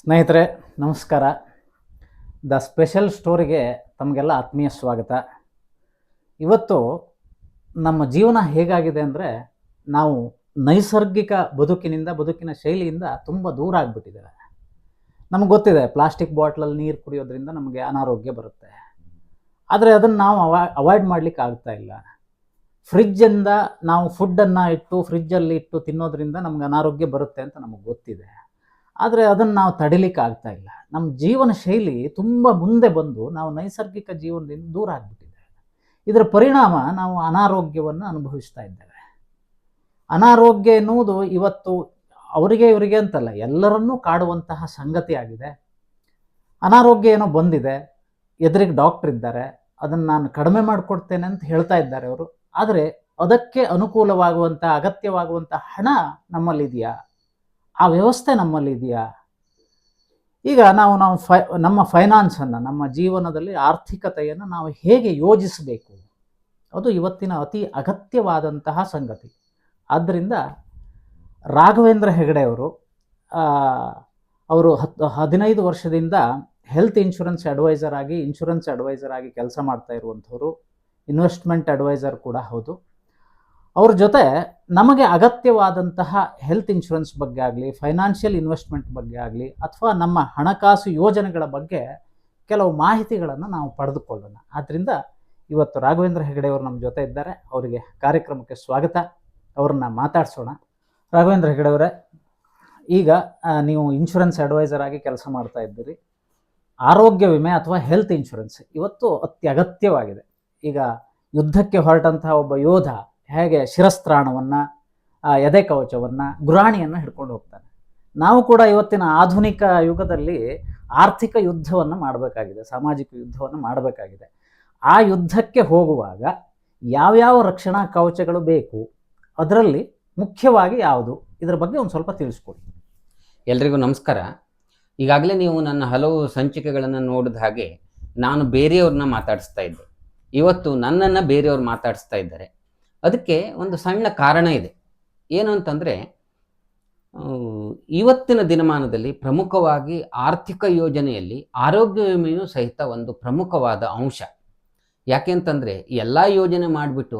ಸ್ನೇಹಿತರೆ, ನಮಸ್ಕಾರ. The special ಸ್ಟೋರಿಗೆ ತಮಗೆಲ್ಲ ಆತ್ಮೀಯ ಸ್ವಾಗತ. ಇವತ್ತು ನಮ್ಮ ಜೀವನ ಹೇಗಾಗಿದೆ ಅಂದರೆ, ನಾವು ನೈಸರ್ಗಿಕ ಬದುಕಿನಿಂದ, ಬದುಕಿನ ಶೈಲಿಯಿಂದ ತುಂಬ ದೂರ ಆಗಿಬಿಟ್ಟಿದ್ದೇವೆ. ನಮ್ಗೆ ಗೊತ್ತಿದೆ, ಪ್ಲಾಸ್ಟಿಕ್ ಬಾಟ್ಲಲ್ಲಿ ನೀರು ಕುಡಿಯೋದ್ರಿಂದ ನಮಗೆ ಅನಾರೋಗ್ಯ ಬರುತ್ತೆ. ಆದರೆ ಅದನ್ನು ನಾವು ಅವಾ, ಅವಾಯ್ಡ್ ಮಾಡಲಿಕ್ಕೆ ಆಗ್ತಾ ಇಲ್ಲ. ಫ್ರಿಜ್ಜಿಂದ ನಾವು ಫುಡ್ಡನ್ನು ಇಟ್ಟು ಫ್ರಿಜ್ಜಲ್ಲಿ ಇಟ್ಟು ತಿನ್ನೋದ್ರಿಂದ ನಮ್ಗೆ ಅನಾರೋಗ್ಯ ಬರುತ್ತೆ ಅಂತ ನಮಗೆ ಗೊತ್ತಿದೆ. ಆದರೆ ಅದನ್ನು ನಾವು ತಡಿಲಿಕ್ಕೆ ಆಗ್ತಾ ಇಲ್ಲ. ನಮ್ಮ ಜೀವನ ಶೈಲಿ ತುಂಬ ಮುಂದೆ ಬಂದು ನಾವು ನೈಸರ್ಗಿಕ ಜೀವನದಿಂದ ದೂರ ಆಗಿಬಿಟ್ಟಿದೆ ಇದರ ಪರಿಣಾಮ ನಾವು ಅನಾರೋಗ್ಯವನ್ನು ಅನುಭವಿಸ್ತಾ ಇದ್ದೇವೆ. ಅನಾರೋಗ್ಯ ಎನ್ನುವುದು ಇವತ್ತು ಅವರಿಗೆ ಇವರಿಗೆ ಅಂತಲ್ಲ, ಎಲ್ಲರನ್ನೂ ಕಾಡುವಂತಹ ಸಂಗತಿ ಆಗಿದೆ. ಅನಾರೋಗ್ಯ ಏನೋ ಬಂದಿದೆ, ಎದುರಿಗೆ ಡಾಕ್ಟರ್ ಇದ್ದಾರೆ, ಅದನ್ನು ನಾನು ಕಡಿಮೆ ಮಾಡಿಕೊಡ್ತೇನೆ ಅಂತ ಹೇಳ್ತಾ ಇದ್ದಾರೆ ಅವರು. ಆದರೆ ಅದಕ್ಕೆ ಅನುಕೂಲವಾಗುವಂಥ ಅಗತ್ಯವಾಗುವಂಥ ಹಣ ನಮ್ಮಲ್ಲಿದೆಯಾ? ಆ ವ್ಯವಸ್ಥೆ ನಮ್ಮಲ್ಲಿದೆಯಾ? ಈಗ ನಾವು ನಾವು ಫೈ ನಮ್ಮ ಫೈನಾನ್ಸನ್ನು ನಮ್ಮ ಜೀವನದಲ್ಲಿ ಆರ್ಥಿಕತೆಯನ್ನು ನಾವು ಹೇಗೆ ಯೋಜಿಸಬೇಕು? ಅದು ಇವತ್ತಿನ ಅತಿ ಅಗತ್ಯವಾದಂತಹ ಸಂಗತಿ. ಆದ್ದರಿಂದ ರಾಘವೇಂದ್ರ ಹೆಗಡೆ ಅವರು ಆ, ಅವರು ಹತ್ತು ಹದಿನೈದು ವರ್ಷದಿಂದ ಹೆಲ್ತ್ ಇನ್ಶೂರೆನ್ಸ್ ಅಡ್ವೈಸರ್ ಆಗಿ ಇನ್ಶೂರೆನ್ಸ್ ಅಡ್ವೈಸರ್ ಆಗಿ ಕೆಲಸ ಮಾಡ್ತಾ ಇರುವಂಥವ್ರು ಇನ್ವೆಸ್ಟ್ಮೆಂಟ್ ಅಡ್ವೈಸರ್ ಕೂಡ ಹೌದು. ಅವ್ರ ಜೊತೆ ನಮಗೆ ಅಗತ್ಯವಾದಂತಹ ಹೆಲ್ತ್ ಇನ್ಶೂರೆನ್ಸ್ ಬಗ್ಗೆ ಆಗಲಿ ಫೈನಾನ್ಷಿಯಲ್ ಇನ್ವೆಸ್ಟ್ಮೆಂಟ್ ಬಗ್ಗೆ ಆಗಲಿ, ಅಥವಾ ನಮ್ಮ ಹಣಕಾಸು ಯೋಜನೆಗಳ ಬಗ್ಗೆ ಕೆಲವು ಮಾಹಿತಿಗಳನ್ನು ನಾವು ಪಡೆದುಕೊಳ್ಳೋಣ. ಆದ್ದರಿಂದ ಇವತ್ತು ರಾಘವೇಂದ್ರ ಹೆಗಡೆ ಅವರು ನಮ್ಮ ಜೊತೆ ಇದ್ದಾರೆ. ಅವರಿಗೆ ಕಾರ್ಯಕ್ರಮಕ್ಕೆ ಸ್ವಾಗತ. ಅವ್ರನ್ನ ಮಾತಾಡಿಸೋಣ. ರಾಘವೇಂದ್ರ ಹೆಗಡೆ ಅವರೇ, ಈಗ ನೀವು ಇನ್ಶೂರೆನ್ಸ್ ಅಡ್ವೈಸರ್ ಆಗಿ ಕೆಲಸ ಮಾಡ್ತಾ ಇದ್ದೀರಿ. ಆರೋಗ್ಯ ವಿಮೆ ಅಥವಾ ಹೆಲ್ತ್ ಇನ್ಶೂರೆನ್ಸ್ ಇವತ್ತು ಅತ್ಯಗತ್ಯವಾಗಿದೆ. ಈಗ ಯುದ್ಧಕ್ಕೆ ಹೊರಟಂತಹ ಒಬ್ಬ ಯೋಧ ಹೇಗೆ ಶಿರಸ್ತ್ರಾಣವನ್ನು ಎದೆ ಕವಚವನ್ನು ಗುರಾಣಿಯನ್ನು ಹಿಡ್ಕೊಂಡು ಹೋಗ್ತಾನೆ. ನಾವು ಕೂಡ ಇವತ್ತಿನ ಆಧುನಿಕ ಯುಗದಲ್ಲಿ ಆರ್ಥಿಕ ಯುದ್ಧವನ್ನು ಮಾಡಬೇಕಾಗಿದೆ, ಸಾಮಾಜಿಕ ಯುದ್ಧವನ್ನು ಮಾಡಬೇಕಾಗಿದೆ. ಆ ಯುದ್ಧಕ್ಕೆ ಹೋಗುವಾಗ ಯಾವ್ಯಾವ ರಕ್ಷಣಾ ಕವಚಗಳು ಬೇಕು, ಅದರಲ್ಲಿ ಮುಖ್ಯವಾಗಿ ಯಾವುದು? ಇದರ ಬಗ್ಗೆ ಒಂದು ಸ್ವಲ್ಪ ತಿಳಿಸ್ಕೊಡಿ. ಎಲ್ರಿಗೂ ನಮಸ್ಕಾರ. ಈಗಾಗಲೇ ನೀವು ನನ್ನ ಹಲವು ಸಂಚಿಕೆಗಳನ್ನು ನೋಡಿದ ಹಾಗೆ ನಾನು ಬೇರೆಯವ್ರನ್ನ ಮಾತಾಡಿಸ್ತಾ ಇದ್ದೆ. ಇವತ್ತು ನನ್ನನ್ನು ಬೇರೆಯವ್ರು ಮಾತಾಡಿಸ್ತಾ ಇದ್ದಾರೆ. ಅದಕ್ಕೆ ಒಂದು ಸಣ್ಣ ಕಾರಣ ಇದೆ. ಏನು ಅಂತಂದರೆ ಇವತ್ತಿನ ದಿನಮಾನದಲ್ಲಿ ಪ್ರಮುಖವಾಗಿ ಆರ್ಥಿಕ ಯೋಜನೆಯಲ್ಲಿ ಆರೋಗ್ಯ ವಿಮೆಯೂ ಸಹಿತ ಒಂದು ಪ್ರಮುಖವಾದ ಅಂಶ. ಯಾಕೆ ಅಂತಂದರೆ ಎಲ್ಲ ಯೋಜನೆ ಮಾಡಿಬಿಟ್ಟು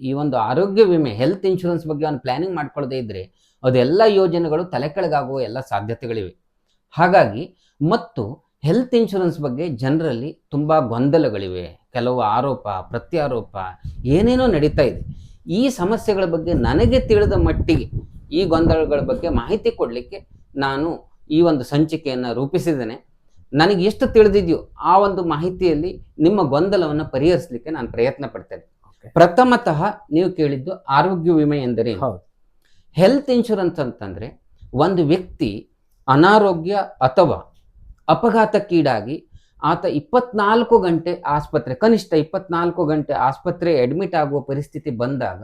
ಈ ಒಂದು ಆರೋಗ್ಯ ವಿಮೆ ಹೆಲ್ತ್ ಇನ್ಶೂರೆನ್ಸ್ ಬಗ್ಗೆ ಒಂದು ಪ್ಲ್ಯಾನಿಂಗ್ ಮಾಡ್ಕೊಳ್ಳದೇ ಇದ್ದರೆ ಅದೆಲ್ಲ ಯೋಜನೆಗಳು ತಲೆಕೆಳಗಾಗುವ ಎಲ್ಲ ಸಾಧ್ಯತೆಗಳಿವೆ. ಹಾಗಾಗಿ, ಮತ್ತು ಹೆಲ್ತ್ ಇನ್ಶೂರೆನ್ಸ್ ಬಗ್ಗೆ ಜನರಲ್ಲಿ ತುಂಬ ಗೊಂದಲಗಳಿವೆ. ಕೆಲವು ಆರೋಪ ಪ್ರತ್ಯಾರೋಪ ಏನೇನೋ ನಡೀತಾ ಇದೆ. ಈ ಸಮಸ್ಯೆಗಳ ಬಗ್ಗೆ ನನಗೆ ತಿಳಿದ ಮಟ್ಟಿಗೆ ಈ ಗೊಂದಲಗಳ ಬಗ್ಗೆ ಮಾಹಿತಿ ಕೊಡಲಿಕ್ಕೆ ನಾನು ಈ ಒಂದು ಸಂಚಿಕೆಯನ್ನು ರೂಪಿಸಿದ್ದೇನೆ. ನನಗೆ ಎಷ್ಟು ತಿಳಿದಿದೆಯೋ ಆ ಒಂದು ಮಾಹಿತಿಯಲ್ಲಿ ನಿಮ್ಮ ಗೊಂದಲವನ್ನು ಪರಿಹರಿಸಲಿಕ್ಕೆ ನಾನು ಪ್ರಯತ್ನ ಪಡ್ತೇನೆ. ಪ್ರಥಮತಃ ನೀವು ಕೇಳಿದ್ದು ಆರೋಗ್ಯ ವಿಮೆ ಎಂದರೆ ಹೌದು. ಹೆಲ್ತ್ ಇನ್ಶೂರೆನ್ಸ್ ಅಂತಂದರೆ ಒಂದು ವ್ಯಕ್ತಿ ಅನಾರೋಗ್ಯ ಅಥವಾ ಅಪಘಾತಕ್ಕೀಡಾಗಿ ಆತ ಇಪ್ಪತ್ನಾಲ್ಕು ಗಂಟೆ ಆಸ್ಪತ್ರೆ ಕನಿಷ್ಠ ಇಪ್ಪತ್ನಾಲ್ಕು ಗಂಟೆ ಆಸ್ಪತ್ರೆ ಅಡ್ಮಿಟ್ ಆಗುವ ಪರಿಸ್ಥಿತಿ ಬಂದಾಗ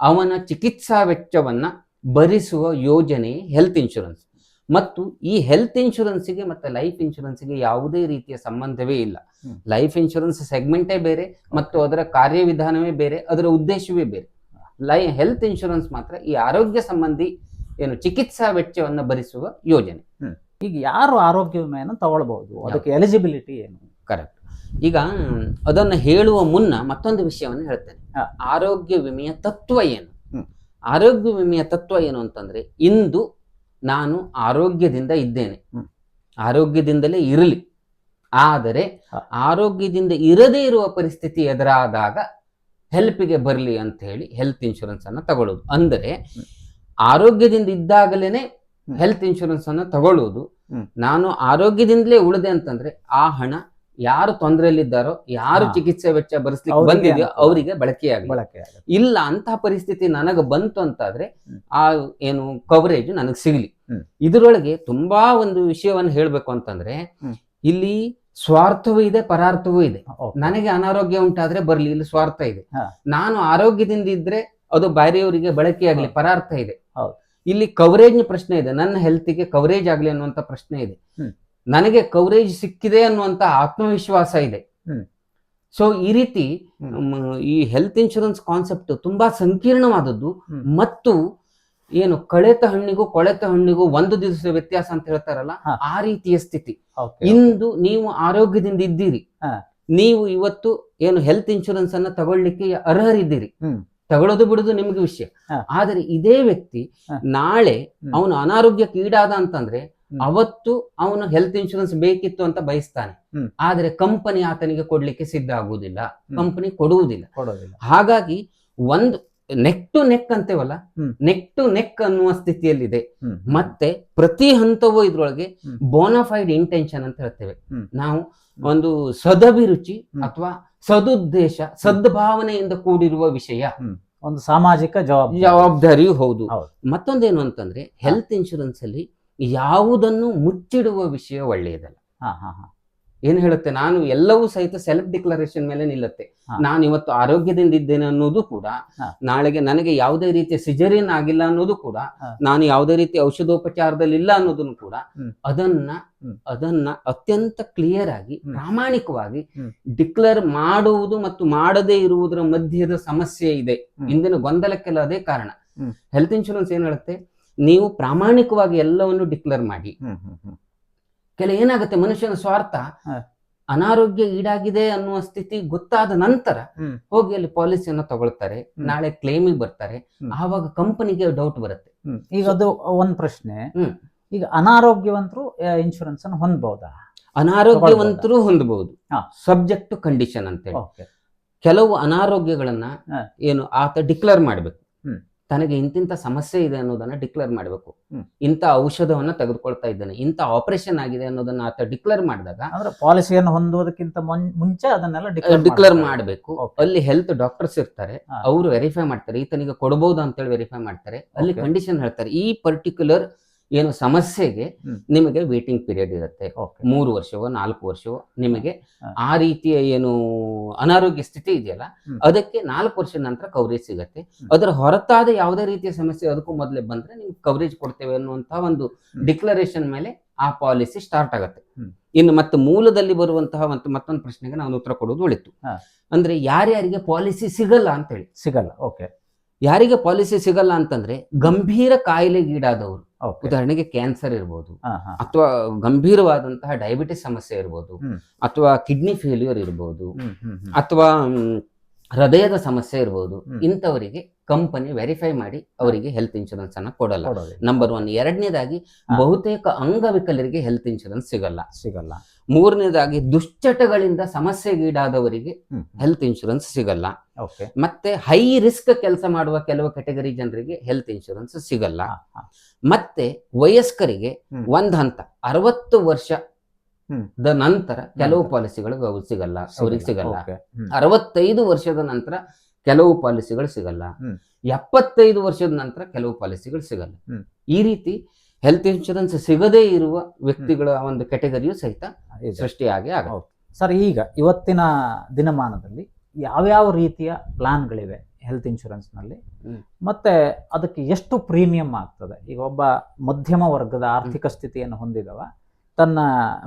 ಅವನ ಚಿಕಿತ್ಸಾ ವೆಚ್ಚವನ್ನು ಭರಿಸುವ ಯೋಜನೆ ಹೆಲ್ತ್ ಇನ್ಶೂರೆನ್ಸ್ ಮತ್ತು ಈ ಹೆಲ್ತ್ ಇನ್ಶೂರೆನ್ಸಿಗೆ ಮತ್ತು ಲೈಫ್ ಇನ್ಶೂರೆನ್ಸ್ಗೆ ಯಾವುದೇ ರೀತಿಯ ಸಂಬಂಧವೇ ಇಲ್ಲ. ಲೈಫ್ ಇನ್ಶೂರೆನ್ಸ್ ಸೆಗ್ಮೆಂಟೇ ಬೇರೆ ಮತ್ತು ಅದರ ಕಾರ್ಯವಿಧಾನವೇ ಬೇರೆ ಅದರ ಉದ್ದೇಶವೇ ಬೇರೆ. ಲೈ ಹೆಲ್ತ್ ಇನ್ಶೂರೆನ್ಸ್ ಮಾತ್ರ ಈ ಆರೋಗ್ಯ ಸಂಬಂಧಿ ಏನು ಚಿಕಿತ್ಸಾ ವೆಚ್ಚವನ್ನು ಭರಿಸುವ ಯೋಜನೆ. ಈಗ ಯಾರು ಆರೋಗ್ಯ ವಿಮೆಯನ್ನು ತಗೊಳ್ಬಹುದು? ಅದಕ್ಕೆ ಎಲಿಜಿಬಿಲಿಟಿ ಏನು? ಕರೆಕ್ಟ್ ಈಗ ಅದನ್ನು ಹೇಳುವ ಮುನ್ನ ಮತ್ತೊಂದು ವಿಷಯವನ್ನು ಹೇಳ್ತೇನೆ. ಆರೋಗ್ಯ ವಿಮೆಯ ತತ್ವ ಏನು? ಆರೋಗ್ಯ ವಿಮೆಯ ತತ್ವ ಏನು ಅಂತಂದ್ರೆ ಇಂದು ನಾನು ಆರೋಗ್ಯದಿಂದ ಇದ್ದೇನೆ. ಆರೋಗ್ಯದಿಂದಲೇ ಇರಲಿ. ಆದರೆ ಆರೋಗ್ಯದಿಂದ ಇರದೇ ಇರುವ ಪರಿಸ್ಥಿತಿ ಎದುರಾದಾಗ ಹೆಲ್ಪಿಗೆ ಬರಲಿ ಅಂತ ಹೇಳಿ ಹೆಲ್ತ್ ಇನ್ಶೂರೆನ್ಸ್ ಅನ್ನ ತಗೊಳ್ಳೋದು. ಅಂದರೆ ಆರೋಗ್ಯದಿಂದ ಇದ್ದಾಗಲೇನೆ ಹೆಲ್ತ್ ಇನ್ಶೂರೆನ್ಸ್ ಅನ್ನ ತಗೊಳ್ಳುವುದು ಹ್ಮ್. ನಾನು ಆರೋಗ್ಯದಿಂದಲೇ ಉಳಿದೆ ಅಂತಂದ್ರೆ ಆ ಹಣ ಯಾರು ತೊಂದರೆಯಲ್ಲಿದ್ದಾರೋ ಯಾರು ಚಿಕಿತ್ಸೆ ವೆಚ್ಚ ಭರಿಸ್ಲಿಕ್ಕೆ ಬಂದಿದೆಯೋ. ಅವರಿಗೆ ಬಳಕೆಯಾಗಲಿ ಬಳಕೆ ಆಗುತ್ತೆ ಇಲ್ಲ ಅಂತಹ ಪರಿಸ್ಥಿತಿ ನನಗೆ ಬಂತು ಅಂತಾದ್ರೆ ಆ ಏನು ಕವರೇಜ್ ನನಗೆ ಸಿಗ್ಲಿ. ಇದರೊಳಗೆ ತುಂಬಾ ಒಂದು ವಿಷಯವನ್ನು ಹೇಳ್ಬೇಕು ಅಂತಂದ್ರೆ ಇಲ್ಲಿ ಸ್ವಾರ್ಥವೂ ಇದೆ ಪರಾರ್ಥವೂ ಇದೆ. ನನಗೆ ಅನಾರೋಗ್ಯ ಉಂಟಾದ್ರೆ ಬರ್ಲಿ ಇಲ್ಲಿ ಸ್ವಾರ್ಥ ಇದೆ. ನಾನು ಆರೋಗ್ಯದಿಂದ ಇದ್ರೆ ಅದು ಬೇರೆಯವರಿಗೆ ಬಳಕೆ ಆಗ್ಲಿ ಪರಾರ್ಥ ಇದೆ. ಇಲ್ಲಿ ಕವರೇಜ್ ಪ್ರಶ್ನೆ ಇದೆ. ನನ್ನ ಹೆಲ್ತ್ಗೆ ಕವರೇಜ್ ಆಗಲಿ ಅನ್ನುವಂತ ಪ್ರಶ್ನೆ ಇದೆ. ನನಗೆ ಕವರೇಜ್ ಸಿಕ್ಕಿದೆ ಅನ್ನುವಂತ ಆತ್ಮವಿಶ್ವಾಸ ಇದೆ. ಸೊ ಈ ರೀತಿ ಈ ಹೆಲ್ತ್ ಇನ್ಶೂರೆನ್ಸ್ ಕಾನ್ಸೆಪ್ಟ್ ತುಂಬಾ ಸಂಕೀರ್ಣವಾದದ್ದು. ಮತ್ತು ಏನು ಕಳೆತ ಹಣ್ಣಿಗೂ ಕೊಳೆತ ಹಣ್ಣಿಗೂ ಒಂದು ದಿವಸದ ವ್ಯತ್ಯಾಸ ಅಂತ ಹೇಳ್ತಾರಲ್ಲ ಆ ರೀತಿಯ ಸ್ಥಿತಿ. ಇಂದು ನೀವು ಆರೋಗ್ಯದಿಂದ ಇದ್ದೀರಿ. ನೀವು ಇವತ್ತು ಏನು ಹೆಲ್ತ್ ಇನ್ಶೂರೆನ್ಸ್ ಅನ್ನ ತಗೊಳ್ಳಿಕ್ಕೆ ಅರ್ಹರಿದ್ದೀರಿ. ತಗೊಳ್ಳೋದು ಬಿಡುದು ನಿಮ್ಗೆ ವಿಷಯ. ಆದರೆ ಇದೇ ವ್ಯಕ್ತಿ ನಾಳೆ. ಅವನು ಅನಾರೋಗ್ಯಕ್ಕೆ ಈಡಾದ ಅಂತಂದ್ರೆ ಅವತ್ತು ಅವನು ಹೆಲ್ತ್ ಇನ್ಶೂರೆನ್ಸ್ ಬೇಕಿತ್ತು ಅಂತ ಬಯಸ್ತಾನೆ. ಆದರೆ ಕಂಪನಿ ಆತನಿಗೆ ಕೊಡ್ಲಿಕ್ಕೆ ಸಿದ್ಧ ಆಗುವುದಿಲ್ಲ. ಕಂಪನಿ ಕೊಡುವುದಿಲ್ಲ. ಹಾಗಾಗಿ ಒಂದು ನೆಕ್ ಟು ನೆಕ್ ಅಂತೇವಲ್ಲ. ನೆಕ್ ಟು ನೆಕ್ ಅನ್ನುವ ಸ್ಥಿತಿಯಲ್ಲಿದೆ. ಮತ್ತೆ ಪ್ರತಿ ಹಂತವೂ ಇದ್ರೊಳಗೆ. ಬೋನಫೈಡ್ ಇಂಟೆನ್ಷನ್ ಅಂತ ಹೇಳ್ತೇವೆ. ನಾವು ಒಂದು ಸದಭಿರುಚಿ. ಅಥವಾ ಸದುದ್ದೇಶ ಸದ್ಭಾವನೆಯಿಂದ ಕೂಡಿರುವ ವಿಷಯ. ಒಂದು ಸಾಮಾಜಿಕ ಜವಾಬ್ದಾರಿ. ಜವಾಬ್ದಾರಿಯೂ ಹೌದು. ಹೌದು. ಮತ್ತೊಂದೇನು ಅಂತಂದ್ರೆ ಹೆಲ್ತ್ ಇನ್ಶೂರೆನ್ಸ್ ಅಲ್ಲಿ ಯಾವುದನ್ನು ಮುಚ್ಚಿಡುವ ವಿಷಯ ಒಳ್ಳೆಯದಲ್ಲ. ಹಾ ಹಾ ಹಾ. ಏನ್ ಹೇಳುತ್ತೆ? ನಾನು ಎಲ್ಲವೂ ಸಹಿತ ಸೆಲ್ಫ್ ಡಿಕ್ಲರೇಷನ್ ಮೇಲೆ ನಿಲ್ಲುತ್ತೆ. ನಾನು ಇವತ್ತು ಆರೋಗ್ಯದಿಂದ ಇದ್ದೇನೆ ಅನ್ನೋದು ಕೂಡ ನಾಳೆಗೆ ನನಗೆ ಯಾವುದೇ ರೀತಿಯ ಸಿಜರಿಯನ್ ಆಗಿಲ್ಲ ಅನ್ನೋದು ಕೂಡ ನಾನು ಯಾವುದೇ ರೀತಿ ಔಷಧೋಪಚಾರದಲ್ಲಿ ಇಲ್ಲ ಅನ್ನೋದನ್ನು ಕೂಡ ಅದನ್ನ ಅದನ್ನ ಅತ್ಯಂತ ಕ್ಲಿಯರ್ ಆಗಿ. ಪ್ರಾಮಾಣಿಕವಾಗಿ ಡಿಕ್ಲೇರ್ ಮಾಡುವುದು ಮತ್ತು ಮಾಡದೇ ಇರುವುದರ ಮಧ್ಯದ ಸಮಸ್ಯೆ ಇದೆ. ಇಂದಿನ ಗೊಂದಲಕ್ಕೆಲ್ಲ ಅದೇ ಕಾರಣ. ಹೆಲ್ತ್ ಇನ್ಶೂರೆನ್ಸ್ ಏನ್ ಹೇಳುತ್ತೆ? ನೀವು ಪ್ರಾಮಾಣಿಕವಾಗಿ ಎಲ್ಲವನ್ನು ಡಿಕ್ಲೇರ್ ಮಾಡಿ. ಕೆಲ ಏನಾಗುತ್ತೆ ಮನುಷ್ಯನ ಸ್ವಾರ್ಥ ಅನಾರೋಗ್ಯ ಈಡಾಗಿದೆ ಅನ್ನುವ ಸ್ಥಿತಿ ಗೊತ್ತಾದ ನಂತರ ಹೋಗಿ ಅಲ್ಲಿ ಪಾಲಿಸಿಯನ್ನ ತಗೊಳ್ತಾರೆ. ನಾಳೆ ಕ್ಲೇಮಿಗೆ ಬರ್ತಾರೆ. ಆವಾಗ ಕಂಪನಿಗೆ ಡೌಟ್ ಬರುತ್ತೆ. ಈಗ ಅದು ಒಂದ್ ಪ್ರಶ್ನೆ. ಈಗ ಅನಾರೋಗ್ಯವಂತರು ಇನ್ಶೂರೆನ್ಸ್ ಅನ್ನು ಹೊಂದಬಹುದಾ ಅನಾರೋಗ್ಯವಂತರು ಹೊಂದಬಹುದು ಸಬ್ಜೆಕ್ಟ್ ಟು ಕಂಡೀಷನ್ ಅಂತೇಳಿ. ಹೇಳಿ ಕೆಲವು ಅನಾರೋಗ್ಯಗಳನ್ನ ಏನು ಆತ ಡಿಕ್ಲೇರ್ ಮಾಡಬೇಕು. ತನಗೆ ಇಂತಿಂತ ಸಮಸ್ಯೆ ಇದೆ ಅನ್ನೋದನ್ನ ಡಿಕ್ಲೇರ್ ಮಾಡಬೇಕು. ಇಂಥ ಔಷಧವನ್ನ ತೆಗೆದುಕೊಳ್ತಾ ಇದ್ದಾನೆ ಇಂಥ ಆಪರೇಷನ್ ಆಗಿದೆ ಅನ್ನೋದನ್ನ ಆತ ಡಿಕ್ಲೇರ್ ಮಾಡಿದಾಗ ಅಂದ್ರೆ ಪಾಲಿಸಿಯನ್ನು ಹೊಂದುವುದಕ್ಕಿಂತ ಮುಂಚೆ ಅದನ್ನೆಲ್ಲ ಡಿಕ್ಲೇರ್ ಮಾಡಬೇಕು. ಅಲ್ಲಿ ಹೆಲ್ತ್ ಡಾಕ್ಟರ್ಸ್ ಇರ್ತಾರೆ. ಅವರು ವೆರಿಫೈ ಮಾಡ್ತಾರೆ ಈತನಿಗೆ ಕೊಡಬಹುದು ಅಂತೇಳಿ ವೆರಿಫೈ ಮಾಡ್ತಾರೆ ಅಲ್ಲಿ ಕಂಡೀಷನ್ ಹೇಳ್ತಾರೆ. ಈ ಪರ್ಟಿಕ್ಯುಲರ್ ಏನು ಸಮಸ್ಯೆಗೆ ನಿಮಗೆ ವೇಟಿಂಗ್ ಪೀರಿಯಡ್ ಇರುತ್ತೆ. ಮೂರು ವರ್ಷವೋ ನಾಲ್ಕು ವರ್ಷವೋ ನಿಮಗೆ ಆ ರೀತಿಯ ಏನು ಅನಾರೋಗ್ಯ ಸ್ಥಿತಿ ಇದೆಯಲ್ಲ ಅದಕ್ಕೆ ನಾಲ್ಕು ವರ್ಷದ ನಂತರ ಕವರೇಜ್ ಸಿಗತ್ತೆ. ಅದರ ಹೊರತಾದ ಯಾವುದೇ ರೀತಿಯ ಸಮಸ್ಯೆ ಅದಕ್ಕೂ ಮೊದಲೇ ಬಂದ್ರೆ ನಿಮ್ಗೆ ಕವರೇಜ್ ಕೊಡ್ತೇವೆ ಅನ್ನುವಂತಹ ಒಂದು. ಡಿಕ್ಲರೇಷನ್ ಮೇಲೆ ಆ ಪಾಲಿಸಿ ಸ್ಟಾರ್ಟ್ ಆಗುತ್ತೆ. ಇನ್ನು ಮತ್ತೆ ಮೂಲದಲ್ಲಿ ಬರುವಂತಹ ಮತ್ತು ಮತ್ತೊಂದು ಪ್ರಶ್ನೆಗೆ ನಾನು ಉತ್ತರ ಕೊಡೋದು ಒಳಿತು ಅಂದ್ರೆ ಯಾರ್ಯಾರಿಗೆ ಪಾಲಿಸಿ ಸಿಗಲ್ಲ ಅಂತ ಹೇಳಿ ಸಿಗಲ್ಲ. ಓಕೆ ಯಾರಿಗೆ ಪಾಲಿಸಿ ಸಿಗಲ್ಲ ಅಂತಂದ್ರೆ ಗಂಭೀರ ಕಾಯಿಲೆಗೀಡಾದವರು ಉದಾಹರಣೆಗೆ ಕ್ಯಾನ್ಸರ್ ಇರ್ಬೋದು ಅಥವಾ ಗಂಭೀರವಾದಂತಹ ಡಯಾಬಿಟಿಸ್ ಸಮಸ್ಯೆ ಇರ್ಬೋದು ಅಥವಾ ಕಿಡ್ನಿ ಫೇಲ್ಯೂರ್ ಇರ್ಬೋದು ಅಥವಾ ಹೃದಯದ ಸಮಸ್ಯೆ ಇರ್ಬೋದು ಹ್ಮ್. ಇಂಥವರಿಗೆ ಕಂಪನಿ ವೆರಿಫೈ ಮಾಡಿ ಅವರಿಗೆ ಹೆಲ್ತ್ ಇನ್ಶೂರೆನ್ಸ್ ಅನ್ನ ಕೊಡಲ್ಲ. ನಂಬರ್ ಒನ್ ಎರಡನೇದಾಗಿ ಬಹುತೇಕ ಅಂಗವಿಕಲರಿಗೆ ಹೆಲ್ತ್ ಇನ್ಶೂರೆನ್ಸ್ ಸಿಗಲ್ಲ. ಸಿಗಲ್ಲ. ಮೂರನೇದಾಗಿ ದುಶ್ಚಟಗಳಿಂದ ಸಮಸ್ಯೆಗೀಡಾದವರಿಗೆ ಹೆಲ್ತ್ ಇನ್ಶೂರೆನ್ಸ್ ಸಿಗಲ್ಲ. ಮತ್ತೆ ಹೈ ರಿಸ್ಕ್ ಕೆಲಸ ಮಾಡುವ ಕೆಲವು ಕೆಟಗರಿ ಜನರಿಗೆ ಹೆಲ್ತ್ ಇನ್ಶೂರೆನ್ಸ್ ಸಿಗಲ್ಲ. ಮತ್ತೆ ವಯಸ್ಕರಿಗೆ. ಒಂದ್ ಹಂತ ಅರವತ್ತು ವರ್ಷ. ದ ನಂತರ ಕೆಲವು. ಪಾಲಿಸಿಗಳು ಸಿಗಲ್ಲ ಅವ್ರಿಗೆ ಸಿಗಲ್ಲ. ಅರವತ್ತೈದು ವರ್ಷದ ನಂತರ ಕೆಲವು ಪಾಲಿಸಿಗಳು ಸಿಗಲ್ಲ. ಎಪ್ಪತ್ತೈದು ವರ್ಷದ ನಂತರ ಕೆಲವು ಪಾಲಿಸಿಗಳು ಸಿಗಲ್ಲ. ಈ ರೀತಿ ಹೆಲ್ತ್ ಇನ್ಶೂರೆನ್ಸ್ ಸಿಗದೇ ಇರುವ ವ್ಯಕ್ತಿಗಳ ಒಂದು ಕೆಟಗರಿಯು ಸಹಿತ. ಸೃಷ್ಟಿಯಾಗಿ ಆಗುತ್ತೆ. ಸರ್ ಈಗ ಇವತ್ತಿನ ದಿನಮಾನದಲ್ಲಿ ಯಾವ್ಯಾವ ರೀತಿಯ ಪ್ಲಾನ್ಗಳಿವೆ ಹೆಲ್ತ್ ಇನ್ಶೂರೆನ್ಸ್ನಲ್ಲಿ ಮತ್ತೆ ಅದಕ್ಕೆ ಎಷ್ಟು ಪ್ರೀಮಿಯಂ ಆಗ್ತದೆ? ಈಗ ಒಬ್ಬ ಮಧ್ಯಮ ವರ್ಗದ ಆರ್ಥಿಕ ಸ್ಥಿತಿಯನ್ನು ಹೊಂದಿದವ ತನ್ನ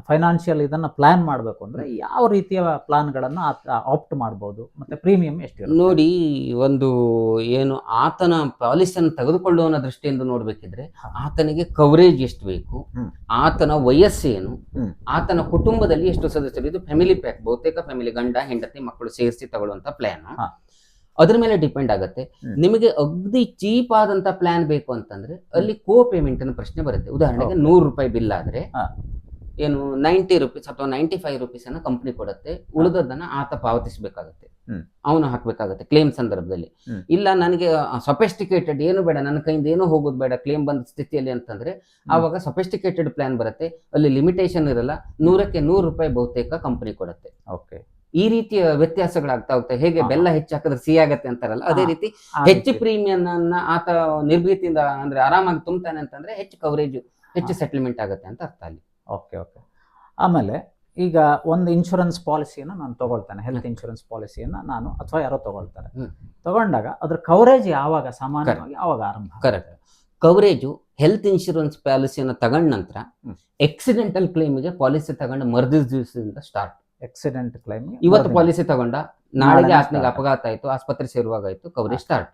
ಫೈನಾನ್ಷಿಯಲ್ ಇದನ್ನ ಪ್ಲಾನ್ ಮಾಡಬೇಕು ಅಂದ್ರೆ ಯಾವ ರೀತಿಯ ಪ್ಲಾನ್ಗಳನ್ನು ಆಪ್ಟ್ ಮಾಡ್ಬೋದು ಮತ್ತೆ ಪ್ರೀಮಿಯಂ ಎಷ್ಟು ನೋಡಿ ಒಂದು ಏನು ಆತನ ಪಾಲಿಸಿಯನ್ನು ತೆಗೆದುಕೊಳ್ಳುವನ ದೃಷ್ಟಿಯಿಂದ ನೋಡ್ಬೇಕಿದ್ರೆ ಆತನಿಗೆ ಕವರೇಜ್ ಎಷ್ಟು ಬೇಕು ಆತನ ವಯಸ್ಸೇನು. ಆತನ ಕುಟುಂಬದಲ್ಲಿ ಎಷ್ಟು ಸದಸ್ಯರು ಇದು ಫ್ಯಾಮಿಲಿ ಪ್ಯಾಕ್ ಬಹುತೇಕ ಫ್ಯಾಮಿಲಿ ಗಂಡ ಹೆಂಡತಿ ಮಕ್ಕಳು ಸೇರಿಸಿ ತಗೊಳ್ಳುವಂಥ ಪ್ಲಾನ್ ಹಾ. ಅದ್ರ ಮೇಲೆ ಡಿಪೆಂಡ್ ಆಗುತ್ತೆ. ನಿಮಗೆ ಅಗ್ದಿ ಚೀಪ್ ಆದಂತ ಪ್ಲಾನ್ ಬೇಕು ಅಂತಂದ್ರೆ ಅಲ್ಲಿ ಕೋ ಪೇಮೆಂಟ್ ಅನ್ನ ಪ್ರಶ್ನೆ ಬರುತ್ತೆ. ಉದಾಹರಣೆಗೆ. ನೂರು ರೂಪಾಯಿ ಬಿಲ್ ಆದ್ರೆ ಏನು ನೈಂಟಿ ರುಪೀಸ್ ಅಥವಾ ನೈಂಟಿ ಫೈವ್ ರುಪೀಸ್ ಅನ್ನ ಕಂಪ್ನಿ ಕೊಡುತ್ತೆ. ಉಳಿದದನ್ನ ಆತ ಪಾವತಿಸಬೇಕಾಗುತ್ತೆ. ಅವನು ಹಾಕ್ಬೇಕಾಗತ್ತೆ ಕ್ಲೇಮ್ ಸಂದರ್ಭದಲ್ಲಿ. ಇಲ್ಲ ನನಗೆ ಸೊಫೆಸ್ಟಿಕೇಟೆಡ್ ಏನು ಬೇಡ ನನ್ನ ಕೈಯಿಂದ ಏನು ಹೋಗೋದು ಬೇಡ ಕ್ಲೇಮ್ ಬಂದ ಸ್ಥಿತಿಯಲ್ಲಿ ಅಂತಂದ್ರೆ ಆವಾಗ ಸೊಫೆಸ್ಟಿಕೇಟೆಡ್ ಪ್ಲಾನ್ ಬರುತ್ತೆ. ಅಲ್ಲಿ ಲಿಮಿಟೇಷನ್ ಇರಲ್ಲ. ನೂರಕ್ಕೆ ನೂರು ರೂಪಾಯಿ ಬಹುತೇಕ ಕಂಪನಿ ಕೊಡುತ್ತೆ. ಓಕೆ ಈ ರೀತಿಯ ವ್ಯತ್ಯಾಸಗಳಾಗ್ತಾ ಹೋಗ್ತವೆ ಹೇಗೆ ಬೆಲ್ಲ ಹೆಚ್ಚು ಹಾಕಿದ್ರೆ ಸಿಹಿ ಆಗತ್ತೆ ಅಂತಾರಲ್ಲ ಅದೇ ರೀತಿ ಹೆಚ್ಚು ಪ್ರೀಮಿಯಂ ಅನ್ನ ಆತ ನಿರ್ಭೀತಿಯಿಂದ ಅಂದ್ರೆ ಆರಾಮಾಗಿ ತುಂಬ್ತಾನೆ ಅಂತಂದ್ರೆ ಹೆಚ್ಚು ಕವರೇಜ್ ಹೆಚ್ಚು ಸೆಟ್ಲ್ಮೆಂಟ್ ಆಗುತ್ತೆ ಅಂತ ಅರ್ಥ ಅಲ್ಲಿ. Okay okay. ಆಮೇಲೆ ಈಗ ಒಂದು ಇನ್ಶೂರೆನ್ಸ್ ಪಾಲಿಸಿಯನ್ನು ನಾನು ತಗೊಳ್ತೇನೆ. ಹೆಲ್ತ್ ಇನ್ಶೂರೆನ್ಸ್ ಪಾಲಿಸಿಯನ್ನು ನಾನು ಅಥವಾ ಯಾರೋ ತಗೊಳ್ತಾರೆ. ತಗೊಂಡಾಗ ಅದ್ರ ಕವರೇಜ್ ಯಾವಾಗ ಸಾಮಾನ್ಯವಾಗಿ ಯಾವಾಗ ಆರಂಭ ಕರೆಕ್ಟ್. ಕವರೇಜು ಹೆಲ್ತ್ ಇನ್ಶೂರೆನ್ಸ್ ಪಾಲಿಸಿಯನ್ನು ತಗೊಂಡ ನಂತರ. ಎಕ್ಸಿಡೆಂಟಲ್ ಕ್ಲೇಮಿಗೆ ಪಾಲಿಸಿ ತಗೊಂಡು ಮರ್ದಿಸ್ ದಿವಸದಿಂದ ಸ್ಟಾರ್ಟ್ ಎಕ್ಸಿಡೆಂಟ್ ಕ್ಲೈಮ್ ಇವತ್ತು ಪಾಲಿಸಿ ತಗೊಂಡ ನಾಳೆಗೆ ಆತನಿಗೆ ಅಪಘಾತ ಆಯ್ತು ಆಸ್ಪತ್ರೆ ಸೇರುವಾಗ ಆಯ್ತು ಕವರೇಜ್ ಸ್ಟಾರ್ಟ್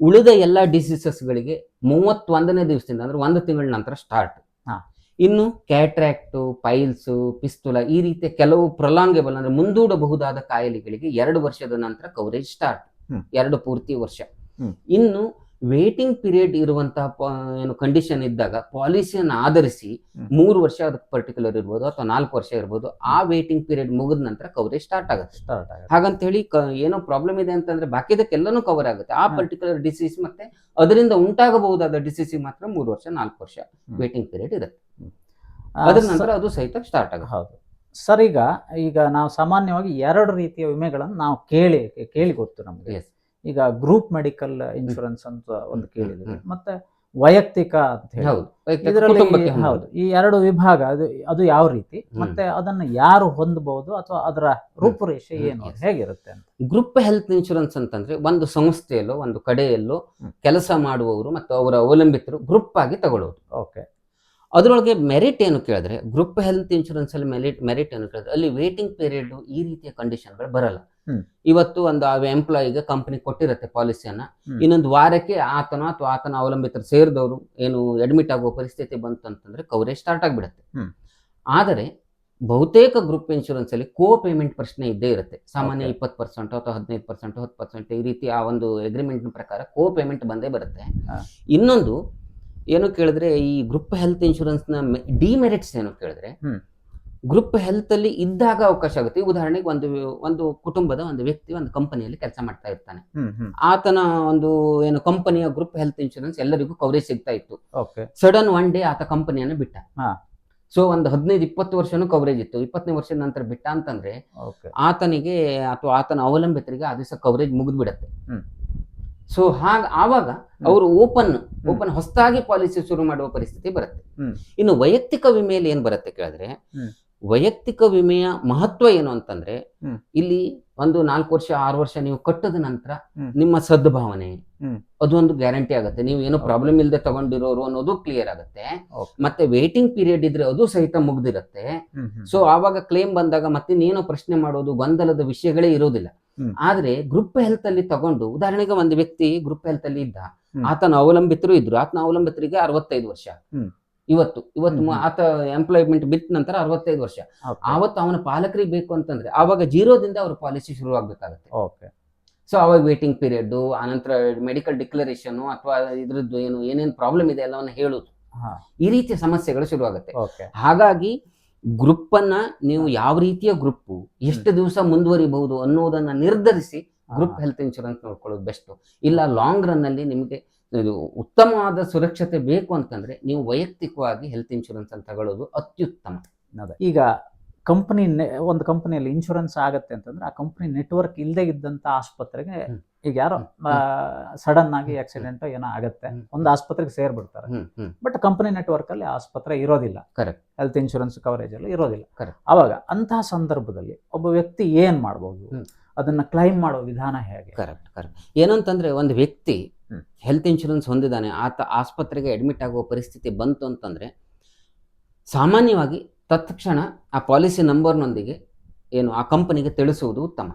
ಉಳಿದ ಎಲ್ಲ ಡಿಸೀಸಸ್ಗಳಿಗೆ ಮೂವತ್ತೊಂದನೇ ದಿವಸದಿಂದ ಅಂದ್ರೆ ಒಂದು ತಿಂಗಳ ನಂತರ ಸ್ಟಾರ್ಟ್. ಇನ್ನು ಕ್ಯಾಟ್ರಾಕ್ಟು ಪೈಲ್ಸ್ ಪಿಸ್ತುಲ ಈ ರೀತಿಯ ಕೆಲವು ಪ್ರೊಲಾಂಗೇಬಲ್ ಅಂದ್ರೆ ಮುಂದೂಡಬಹುದಾದ ಕಾಯಿಲೆಗಳಿಗೆ ಎರಡು ವರ್ಷದ ನಂತರ ಕವರೇಜ್ ಸ್ಟಾರ್ಟ್. ಎರಡು ಪೂರ್ತಿ ವರ್ಷ. ಇನ್ನು ವೇಟಿಂಗ್ ಪೀರಿಯಡ್ ಇರುವಂತಹ ಏನು ಕಂಡೀಷನ್ ಇದ್ದಾಗ ಪಾಲಿಸಿಯನ್ನು ಆಧರಿಸಿ. ಮೂರು ವರ್ಷ ಅದಕ್ಕೆ ಪರ್ಟಿಕ್ಯುಲರ್ ಇರ್ಬೋದು ಅಥವಾ ನಾಲ್ಕು ವರ್ಷ ಇರ್ಬೋದು ಆ ವೇಟಿಂಗ್ ಪೀರಿಯಡ್ ಮುಗಿದ ನಂತರ ಕವರೇಜ್ ಸ್ಟಾರ್ಟ್ ಆಗುತ್ತೆ. ಸ್ಟಾರ್ಟ್ ಆಗುತ್ತೆ. ಹಾಗಂತ ಹೇಳಿ ಏನೋ ಪ್ರಾಬ್ಲಮ್ ಇದೆ ಅಂತಂದ್ರೆ ಬಾಕಿದಕ್ಕೆಲ್ಲನೂ ಕವರ್ ಆಗುತ್ತೆ. ಆ ಪರ್ಟಿಕ್ಯುಲರ್ ಡಿಸೀಸ್ ಮತ್ತೆ ಅದರಿಂದ ಉಂಟಾಗಬಹುದಾದ ಡಿಸೀಸ್ ಮಾತ್ರ ಮೂರು ವರ್ಷ ನಾಲ್ಕು ವರ್ಷ ವೇಟಿಂಗ್ ಪೀರಿಯಡ್ ಇರುತ್ತೆ. ಅದರ ನಂತರ ಅದು ಸಹಿತ ಸ್ಟಾರ್ಟ್ ಆಗುತ್ತೆ. ಹೌದು. ಸರ್ ಈಗ ಈಗ ನಾವು ಸಾಮಾನ್ಯವಾಗಿ ಎರಡು ರೀತಿಯ ವಿಮೆಗಳನ್ನು ನಾವು ಕೇಳಿ ಕೇಳಿ ಗೊತ್ತು ನಮಗೆ. ಈಗ ಗ್ರೂಪ್ ಮೆಡಿಕಲ್ ಇನ್ಶೂರೆನ್ಸ್ ಅಂತ ಒಂದು ಕೇಳಿದ್ವಿ. ಮತ್ತೆ ವೈಯಕ್ತಿಕ ಅಂತ ಹೇಳಿ. ಹೌದು ಈ ಎರಡು ವಿಭಾಗ ಅದು ಅದು ಯಾವ ರೀತಿ ಮತ್ತೆ ಅದನ್ನ ಯಾರು ಹೊಂದಬಹುದು ಅಥವಾ ಅದರ ರೂಪುರೇಷೆ ಏನು ಹೇಗಿರುತ್ತೆ ಅಂತ? ಗ್ರೂಪ್ ಹೆಲ್ತ್ ಇನ್ಶೂರೆನ್ಸ್ ಅಂತಂದ್ರೆ ಒಂದು ಸಂಸ್ಥೆಯಲ್ಲೋ ಒಂದು ಕಡೆಯಲ್ಲೋ ಕೆಲಸ ಮಾಡುವವರು ಮತ್ತು ಅವರ ಅವಲಂಬಿತರು ಗ್ರೂಪ್ ಆಗಿ ತಗೊಳ್ಳೋದು. ಓಕೆ. ಅದರೊಳಗೆ ಮೆರಿಟ್ ಏನು ಕೇಳಿದ್ರೆ ಗ್ರೂಪ್ ಹೆಲ್ತ್ ಇನ್ಶೂರೆನ್ಸ್ ಅಲ್ಲಿ ಮೆರಿಟ್ ಮೆರಿಟ್ ಏನು ಕೇಳಿದ್ರೆ ಅಲ್ಲಿ ವೇಟಿಂಗ್ ಪೀರಿಯಡ್ ಈ ರೀತಿಯ ಕಂಡೀಷನ್ಗಳು ಬರಲ್ಲ. ಇವತ್ತು ಒಂದು ಆ ಎಂಪ್ಲಾಯಿಗೆ ಕಂಪನಿ ಕೊಟ್ಟಿರುತ್ತೆ ಪಾಲಿಸಿಯನ್ನ. ಇನ್ನೊಂದು ವಾರಕ್ಕೆ ಆತನ ಅಥವಾ ಆತನ ಅವಲಂಬಿತರು ಸೇರಿದವರು ಏನು ಅಡ್ಮಿಟ್ ಆಗುವ ಪರಿಸ್ಥಿತಿ ಬಂತು ಅಂತಂದ್ರೆ ಕವರೇಜ್ ಸ್ಟಾರ್ಟ್ ಆಗಿಬಿಡುತ್ತೆ. ಆದರೆ ಬಹುತೇಕ ಗ್ರೂಪ್ ಇನ್ಶೂರೆನ್ಸ್ ಅಲ್ಲಿ ಕೋ ಪೇಮೆಂಟ್ ಪ್ರಶ್ನೆ ಇದ್ದೇ ಇರುತ್ತೆ. ಸಾಮಾನ್ಯ ಇಪ್ಪತ್ ಇಪ್ಪತ್ತು ಪರ್ಸೆಂಟ್ ಅಥವಾ ಹದಿನೈದು ಪರ್ಸೆಂಟ್ ಹತ್ತು ಪರ್ಸೆಂಟ್ ಈ ರೀತಿ ಆ ಒಂದು ಅಗ್ರಿಮೆಂಟ್ ಪ್ರಕಾರ ಕೋ ಪೇಮೆಂಟ್ ಬಂದೇ ಬರುತ್ತೆ. ಇನ್ನೊಂದು ಏನು ಕೇಳಿದ್ರೆ ಈ ಗ್ರೂಪ್ ಹೆಲ್ತ್ ಇನ್ಶೂರೆನ್ಸ್ನ ಡಿಮೆರಿಟ್ಸ್ ಏನು ಕೇಳಿದ್ರೆ. ಗ್ರೂಪ್ ಹೆಲ್ತ್ ಅಲ್ಲಿ ಇದ್ದಾಗ ಅವಕಾಶ ಆಗುತ್ತೆ. ಉದಾಹರಣೆಗೆ ಒಂದು ಒಂದು ಕುಟುಂಬದ ಒಂದು ವ್ಯಕ್ತಿ ಒಂದು ಕಂಪನಿಯಲ್ಲಿ ಕೆಲಸ ಮಾಡ್ತಾ ಇರ್ತಾನೆ. ಆತನ ಒಂದು ಏನು ಕಂಪನಿಯ ಗ್ರೂಪ್ ಹೆಲ್ತ್ ಇನ್ಶೂರೆನ್ಸ್ ಎಲ್ಲರಿಗೂ ಕವರೇಜ್ ಸಿಗ್ತಾ ಇತ್ತು. ಸಡನ್ ಒನ್ ಡೇ ಆತ ಕಂಪನಿಯನ್ನು ಬಿಟ್ಟ. ಸೊ ಒಂದು ಹದಿನೈದು ಇಪ್ಪತ್ತು ವರ್ಷನೂ ಕವರೇಜ್ ಇತ್ತು. ಇಪ್ಪತ್ತನೇ ವರ್ಷದ ನಂತರ ಬಿಟ್ಟ ಅಂತಂದ್ರೆ ಆತನಿಗೆ ಅಥವಾ ಆತನ ಅವಲಂಬಿತರಿಗೆ ಆ ದಿವಸ ಕವರೇಜ್ ಮುಗಿದು ಬಿಡತ್ತೆ. ಸೊ ಹಾಗ ಆವಾಗ ಅವರು ಓಪನ್ ಓಪನ್ ಹೊಸದಾಗಿ ಪಾಲಿಸಿ ಶುರು ಮಾಡುವ ಪರಿಸ್ಥಿತಿ ಬರುತ್ತೆ. ಇನ್ನು ವೈಯಕ್ತಿಕ ವಿಮೆಯಲ್ಲಿ ಏನ್ ಬರುತ್ತೆ ಕೇಳಿದ್ರೆ. ವೈಯಕ್ತಿಕ ವಿಮೆಯ ಮಹತ್ವ ಏನು ಅಂತಂದ್ರೆ ಇಲ್ಲಿ ಒಂದು ನಾಲ್ಕು ವರ್ಷ ಆರು ವರ್ಷ ನೀವು ಕಟ್ಟದ ನಂತರ ನಿಮ್ಮ ಸದ್ಭಾವನೆ ಅದೊಂದು ಅದು ಒಂದು ಗ್ಯಾರಂಟಿ ಆಗುತ್ತೆ. ನೀವು ಏನು ಪ್ರಾಬ್ಲಮ್ ಇಲ್ಲದೆ ತಗೊಂಡಿರೋರು ಅನ್ನೋದು ಕ್ಲಿಯರ್ ಆಗುತ್ತೆ. ಮತ್ತೆ ವೇಟಿಂಗ್ ಪೀರಿಯಡ್ ಇದ್ರೆ ಅದು ಸಹಿತ ಮುಗ್ದಿರುತ್ತೆ. ಸೊ ಆವಾಗ ಕ್ಲೇಮ್ ಬಂದಾಗ ಮತ್ತೆ ನೀನು ಪ್ರಶ್ನೆ ಮಾಡೋದು ಗೊಂದಲದ ವಿಷಯಗಳೇ ಇರೋದಿಲ್ಲ. ಆದ್ರೆ ಗ್ರೂಪ್ ಹೆಲ್ತ್ ಅಲ್ಲಿ ತಗೊಂಡು ಉದಾಹರಣೆಗೆ ಒಂದು ವ್ಯಕ್ತಿ ಗ್ರೂಪ್ ಹೆಲ್ತ್ ಅಲ್ಲಿ ಇದ್ದ ಆತನ ಅವಲಂಬಿತರು ಇದ್ರು. ಆತನ ಅವಲಂಬಿತರಿಗೆ ಅರವತ್ತೈದು ವರ್ಷ. ಇವತ್ತು ಇವತ್ತು ಆತ ಎಂಪ್ಲಾಯ್ಮೆಂಟ್ ಬಿತ್ತ ನಂತರ ಅರವತ್ತೈದು ವರ್ಷ. ಆವತ್ತು ಅವನ ಪಾಲಕರಿಗೆ ಬೇಕು ಅಂತಂದ್ರೆ ಆವಾಗ ಜೀರೋದಿಂದ ಅವ್ರ ಪಾಲಿಸಿ ಶುರು ಆಗ್ಬೇಕಾಗತ್ತೆ ಓಕೆ ಸೊ ಅವಾಗ ವೇಟಿಂಗ್ ಪೀರಿಯಡ್ ಆನಂತರ ಮೆಡಿಕಲ್ ಡಿಕ್ಲರೇಷನ್ ಅಥವಾ ಇದ್ರದ್ದು ಏನು ಏನೇನು ಪ್ರಾಬ್ಲಮ್ ಇದೆ ಎಲ್ಲವನ್ನ ಹೇಳುದು. ಈ ರೀತಿಯ ಸಮಸ್ಯೆಗಳು ಶುರುವಾಗುತ್ತೆ. ಹಾಗಾಗಿ ಗ್ರೂಪ್ ಅನ್ನ ನೀವು ಯಾವ ರೀತಿಯ ಗ್ರೂಪ್ ಎಷ್ಟು ದಿವಸ ಮುಂದುವರಿಬಹುದು ಅನ್ನೋದನ್ನ ನಿರ್ಧರಿಸಿ ಗ್ರೂಪ್ ಹೆಲ್ತ್ ಇನ್ಶೂರೆನ್ಸ್ ನೋಡ್ಕೊಳ್ಳೋದು ಬೆಸ್ಟ್ ಇಲ್ಲ ಲಾಂಗ್ ರನ್ ಅಲ್ಲಿ ನಿಮಗೆ ಇದು ಉತ್ತಮವಾದ ಸುರಕ್ಷತೆ ಬೇಕು ಅಂತಂದ್ರೆ ನೀವು ವೈಯಕ್ತಿಕವಾಗಿ ಹೆಲ್ತ್ ಇನ್ಶೂರೆನ್ಸ್ ಅಂತ ತಗೊಳ್ಳೋದು ಅತ್ಯುತ್ತಮ. ಈಗ ಕಂಪನಿ ಒಂದು ಕಂಪನಿಯಲ್ಲಿ ಇನ್ಶೂರೆನ್ಸ್ ಆಗುತ್ತೆ ಅಂತಂದ್ರೆ ಆ ಕಂಪನಿ ನೆಟ್ವರ್ಕ್ ಇಲ್ಲದೆ ಇದ್ದಂತ ಆಸ್ಪತ್ರೆಗೆ ಈಗ ಯಾರೋ ಸಡನ್ ಆಗಿ ಆಕ್ಸಿಡೆಂಟ್ ಏನೋ ಆಗುತ್ತೆ. ಒಂದು ಆಸ್ಪತ್ರೆಗೆ ಸೇರ್ಬಿಡ್ತಾರೆ. ಬಟ್ ಕಂಪನಿ ನೆಟ್ವರ್ಕ್ ಅಲ್ಲಿ ಆಸ್ಪತ್ರೆ ಇರೋದಿಲ್ಲ. ಕರೆಕ್ಟ್ ಹೆಲ್ತ್ ಇನ್ಶೂರೆನ್ಸ್ ಕವರೇಜ್ ಅಲ್ಲಿ ಇರೋದಿಲ್ಲ. ಕರೆಕ್ಟ್ ಅವಾಗ ಅಂತಹ ಸಂದರ್ಭದಲ್ಲಿ ಒಬ್ಬ ವ್ಯಕ್ತಿ ಏನ್ ಮಾಡಬಹುದು. ಅದನ್ನ ಕ್ಲೈಮ್ ಮಾಡೋ ವಿಧಾನ ಹೇಗೆ? ಕರೆಕ್ಟ್ ಕರೆಕ್ಟ್ ಏನಂತಂದ್ರೆ ಒಂದು ವ್ಯಕ್ತಿ. ಹೆಲ್ತ್ ಇನ್ಶೂರೆನ್ಸ್ ಹೊಂದಿದ್ದಾನೆ. ಆತ ಆಸ್ಪತ್ರೆಗೆ ಅಡ್ಮಿಟ್ ಆಗುವ ಪರಿಸ್ಥಿತಿ ಬಂತು ಅಂತಂದರೆ ಸಾಮಾನ್ಯವಾಗಿ ತತ್ಕ್ಷಣ ಆ ಪಾಲಿಸಿ ನಂಬರ್ನೊಂದಿಗೆ ಏನು ಆ ಕಂಪನಿಗೆ ತಿಳಿಸುವುದು ಉತ್ತಮ.